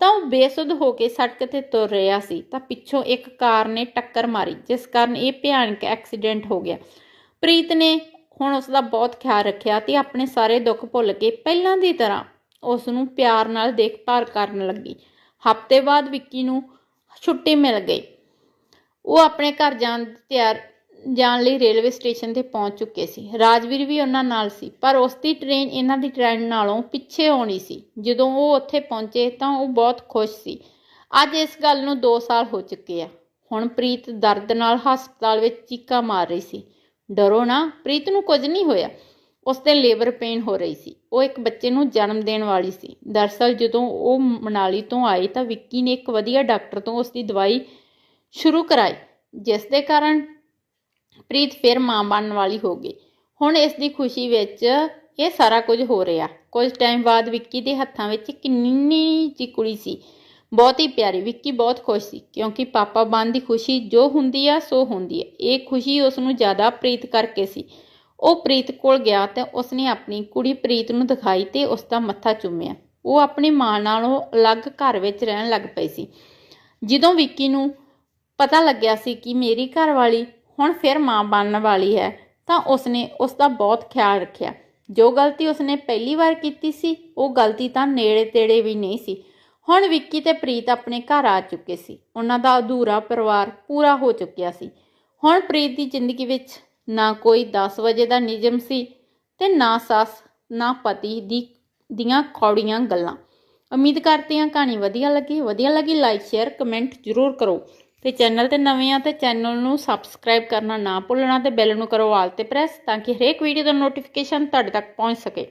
ਤਾਂ ਉਹ ਬੇਸੁੱਧ ਹੋ ਕੇ ਸੜਕ ਤੇ ਤੁਰ ਰਿਹਾ ਸੀ। ਤਾਂ ਪਿੱਛੋਂ ਇੱਕ ਕਾਰ ਨੇ ਟੱਕਰ ਮਾਰੀ, ਜਿਸ ਕਾਰਨ ਇਹ ਭਿਆਨਕ ਐਕਸੀਡੈਂਟ ਹੋ ਗਿਆ। ਪ੍ਰੀਤ ਨੇ ਹੁਣ ਉਸ ਦਾ ਬਹੁਤ ਖਿਆਲ ਰੱਖਿਆ ਤੇ ਆਪਣੇ ਸਾਰੇ ਦੁੱਖ ਭੁੱਲ ਕੇ ਪਹਿਲਾਂ ਦੀ ਤਰ੍ਹਾਂ ਉਸ ਨੂੰ ਪਿਆਰ ਨਾਲ ਦੇਖਭਾਲ ਕਰਨ ਲੱਗੀ। ਹਫ਼ਤੇ ਬਾਅਦ ਵਿੱਕੀ ਨੂੰ ਛੁੱਟੀ ਮਿਲ ਗਈ। ਉਹ ਆਪਣੇ ਘਰ ਜਾਣ ਦੀ ਤਿਆਰ ਜਾਣ ਲਈ ਰੇਲਵੇ ਸਟੇਸ਼ਨ ਤੇ ਪਹੁੰਚ ਚੁੱਕੇ ਸੀ। ਰਾਜਵੀਰ ਵੀ ਉਹਨਾਂ ਨਾਲ ਸੀ, ਪਰ ਉਸ ਦੀ ਟ੍ਰੇਨ ਇਹਨਾਂ ਦੀ ਟ੍ਰੇਨ ਨਾਲੋਂ ਪਿੱਛੇ ਆਉਣੀ ਸੀ। ਜਦੋਂ ਉਹ ਉੱਥੇ ਪਹੁੰਚੇ ਤਾਂ ਉਹ ਬਹੁਤ ਖੁਸ਼ ਸੀ। ਅੱਜ ਇਸ ਗੱਲ ਨੂੰ 2 ਸਾਲ ਹੋ ਚੁੱਕੇ ਆ। ਹੁਣ ਪ੍ਰੀਤ ਦਰਦ ਨਾਲ ਹਸਪਤਾਲ ਵਿੱਚ ਚੀਕਾਂ ਮਾਰ ਰਹੀ ਸੀ। ਡਰੋ ਨਾ, ਪ੍ਰੀਤ ਨੂੰ ਕੁਝ ਨਹੀਂ ਹੋਇਆ। ਉਸ ਤੇ ਲੇਬਰ ਪੇਨ ਹੋ ਰਹੀ ਸੀ। ਉਹ ਇੱਕ ਬੱਚੇ ਨੂੰ ਜਨਮ ਦੇਣ ਵਾਲੀ ਸੀ। ਦਰਸਲ ਜਦੋਂ ਉਹ ਮਨਾਲੀ ਤੋਂ ਆਈ ਤਾਂ ਵਿੱਕੀ ਨੇ ਇੱਕ ਵਧੀਆ ਡਾਕਟਰ ਤੋਂ ਉਸ ਦੀ ਦਵਾਈ ਸ਼ੁਰੂ ਕਰਾਈ, ਜਿਸ ਦੇ ਕਾਰਨ ਪ੍ਰੀਤ ਫਿਰ ਮਾਂ ਬਣਨ ਵਾਲੀ ਹੋ ਗਈ। ਹੁਣ ਇਸ ਦੀ ਖੁਸ਼ੀ ਵਿੱਚ ਇਹ ਸਾਰਾ ਕੁਝ ਹੋ ਰਿਹਾ। ਕੁਝ ਟਾਈਮ ਬਾਅਦ ਵਿੱਕੀ ਦੇ ਹੱਥਾਂ ਵਿੱਚ ਕਿੰਨੀ ਨਿੰਨੀ ਕੁੜੀ ਸੀ। ਬਹੁਤ ਹੀ ਪਿਆਰੀ। ਵਿੱਕੀ ਬਹੁਤ ਖੁਸ਼ ਸੀ, ਕਿਉਂਕਿ ਪਾਪਾ ਬਣ ਦੀ ਖੁਸ਼ੀ ਜੋ ਹੁੰਦੀ ਆ, ਸੋ ਹੁੰਦੀ ਹੈ ਇਹ ਖੁਸ਼ੀ ਉਸ ਨੂੰ ਜ਼ਿਆਦਾ ਪ੍ਰੀਤ ਕਰਕੇ ਸੀ। ਉਹ ਪ੍ਰੀਤ ਕੋਲ ਗਿਆ ਤੇ ਉਸਨੇ ਆਪਣੀ ਕੁੜੀ ਪ੍ਰੀਤ ਨੂੰ ਦਿਖਾਈ ਤੇ ਉਸ ਦਾ ਮੱਥਾ ਚੁੰਮਿਆ। ਉਹ ਆਪਣੀ ਮਾਂ ਨਾਲੋਂ ਅਲੱਗ ਘਰ ਵਿੱਚ ਰਹਿਣ ਲੱਗ ਪਈ ਸੀ। ਜਦੋਂ ਵਿੱਕੀ ਨੂੰ ਪਤਾ ਲੱਗਿਆ ਸੀ ਕਿ ਮੇਰੀ ਘਰ ਵਾਲੀ ਹੁਣ ਫਿਰ ਮਾਂ ਬਣਨ ਵਾਲੀ ਹੈ, ਤਾਂ ਉਸਨੇ ਉਸ ਦਾ ਬਹੁਤ ਖਿਆਲ ਰੱਖਿਆ। ਜੋ ਗਲਤੀ ਉਸਨੇ ਪਹਿਲੀ ਵਾਰ ਕੀਤੀ ਸੀ, ਉਹ ਗਲਤੀ ਤਾਂ ਨੇੜੇ ਤੇੜੇ ਵੀ ਨਹੀਂ ਸੀ। ਹੁਣ ਵਿੱਕੀ ਤੇ ਪ੍ਰੀਤ ਆਪਣੇ ਘਰ ਆ ਚੁੱਕੇ ਸੀ। ਉਹਨਾਂ ਦਾ ਅਧੂਰਾ ਪਰਿਵਾਰ ਪੂਰਾ ਹੋ ਚੁੱਕਿਆ ਸੀ। ਹੁਣ ਪ੍ਰੀਤ ਦੀ ਜ਼ਿੰਦਗੀ ਵਿੱਚ ਨਾ ਕੋਈ 10 ਵਜੇ ਦਾ ਨਿਯਮ ਸੀ ਤੇ ਨਾ ਸੱਸ, ਨਾ ਪਤੀ ਦੀ ਦੀਆਂ ਖੌੜੀਆਂ ਗੱਲਾਂ। ਉਮੀਦ ਕਰਦੀ ਹਾਂ ਕਹਾਣੀ ਵਧੀਆ ਲੱਗੀ। ਵਧੀਆ ਲੱਗੀ ਲਾਈਕ ਸ਼ੇਅਰ ਕਮੈਂਟ ਜ਼ਰੂਰ ਕਰੋ। ਤੇ ਚੈਨਲ ਤੇ ਨਵੇਂ ਆ ਤੇ ਚੈਨਲ ਨੂੰ ਸਬਸਕ੍ਰਾਈਬ ਕਰਨਾ ਨਾ ਭੁੱਲਣਾ ਤੇ ਬੈਲ ਨੂੰ ਕਰੋ ਆਲ ਤੇ ਪ੍ਰੈਸ ਤਾਂ ਕਿ ਹਰੇਕ ਵੀਡੀਓ ਦਾ ਨੋਟੀਫਿਕੇਸ਼ਨ ਤੁਹਾਡੇ ਤੱਕ ਪਹੁੰਚ ਸਕੇ।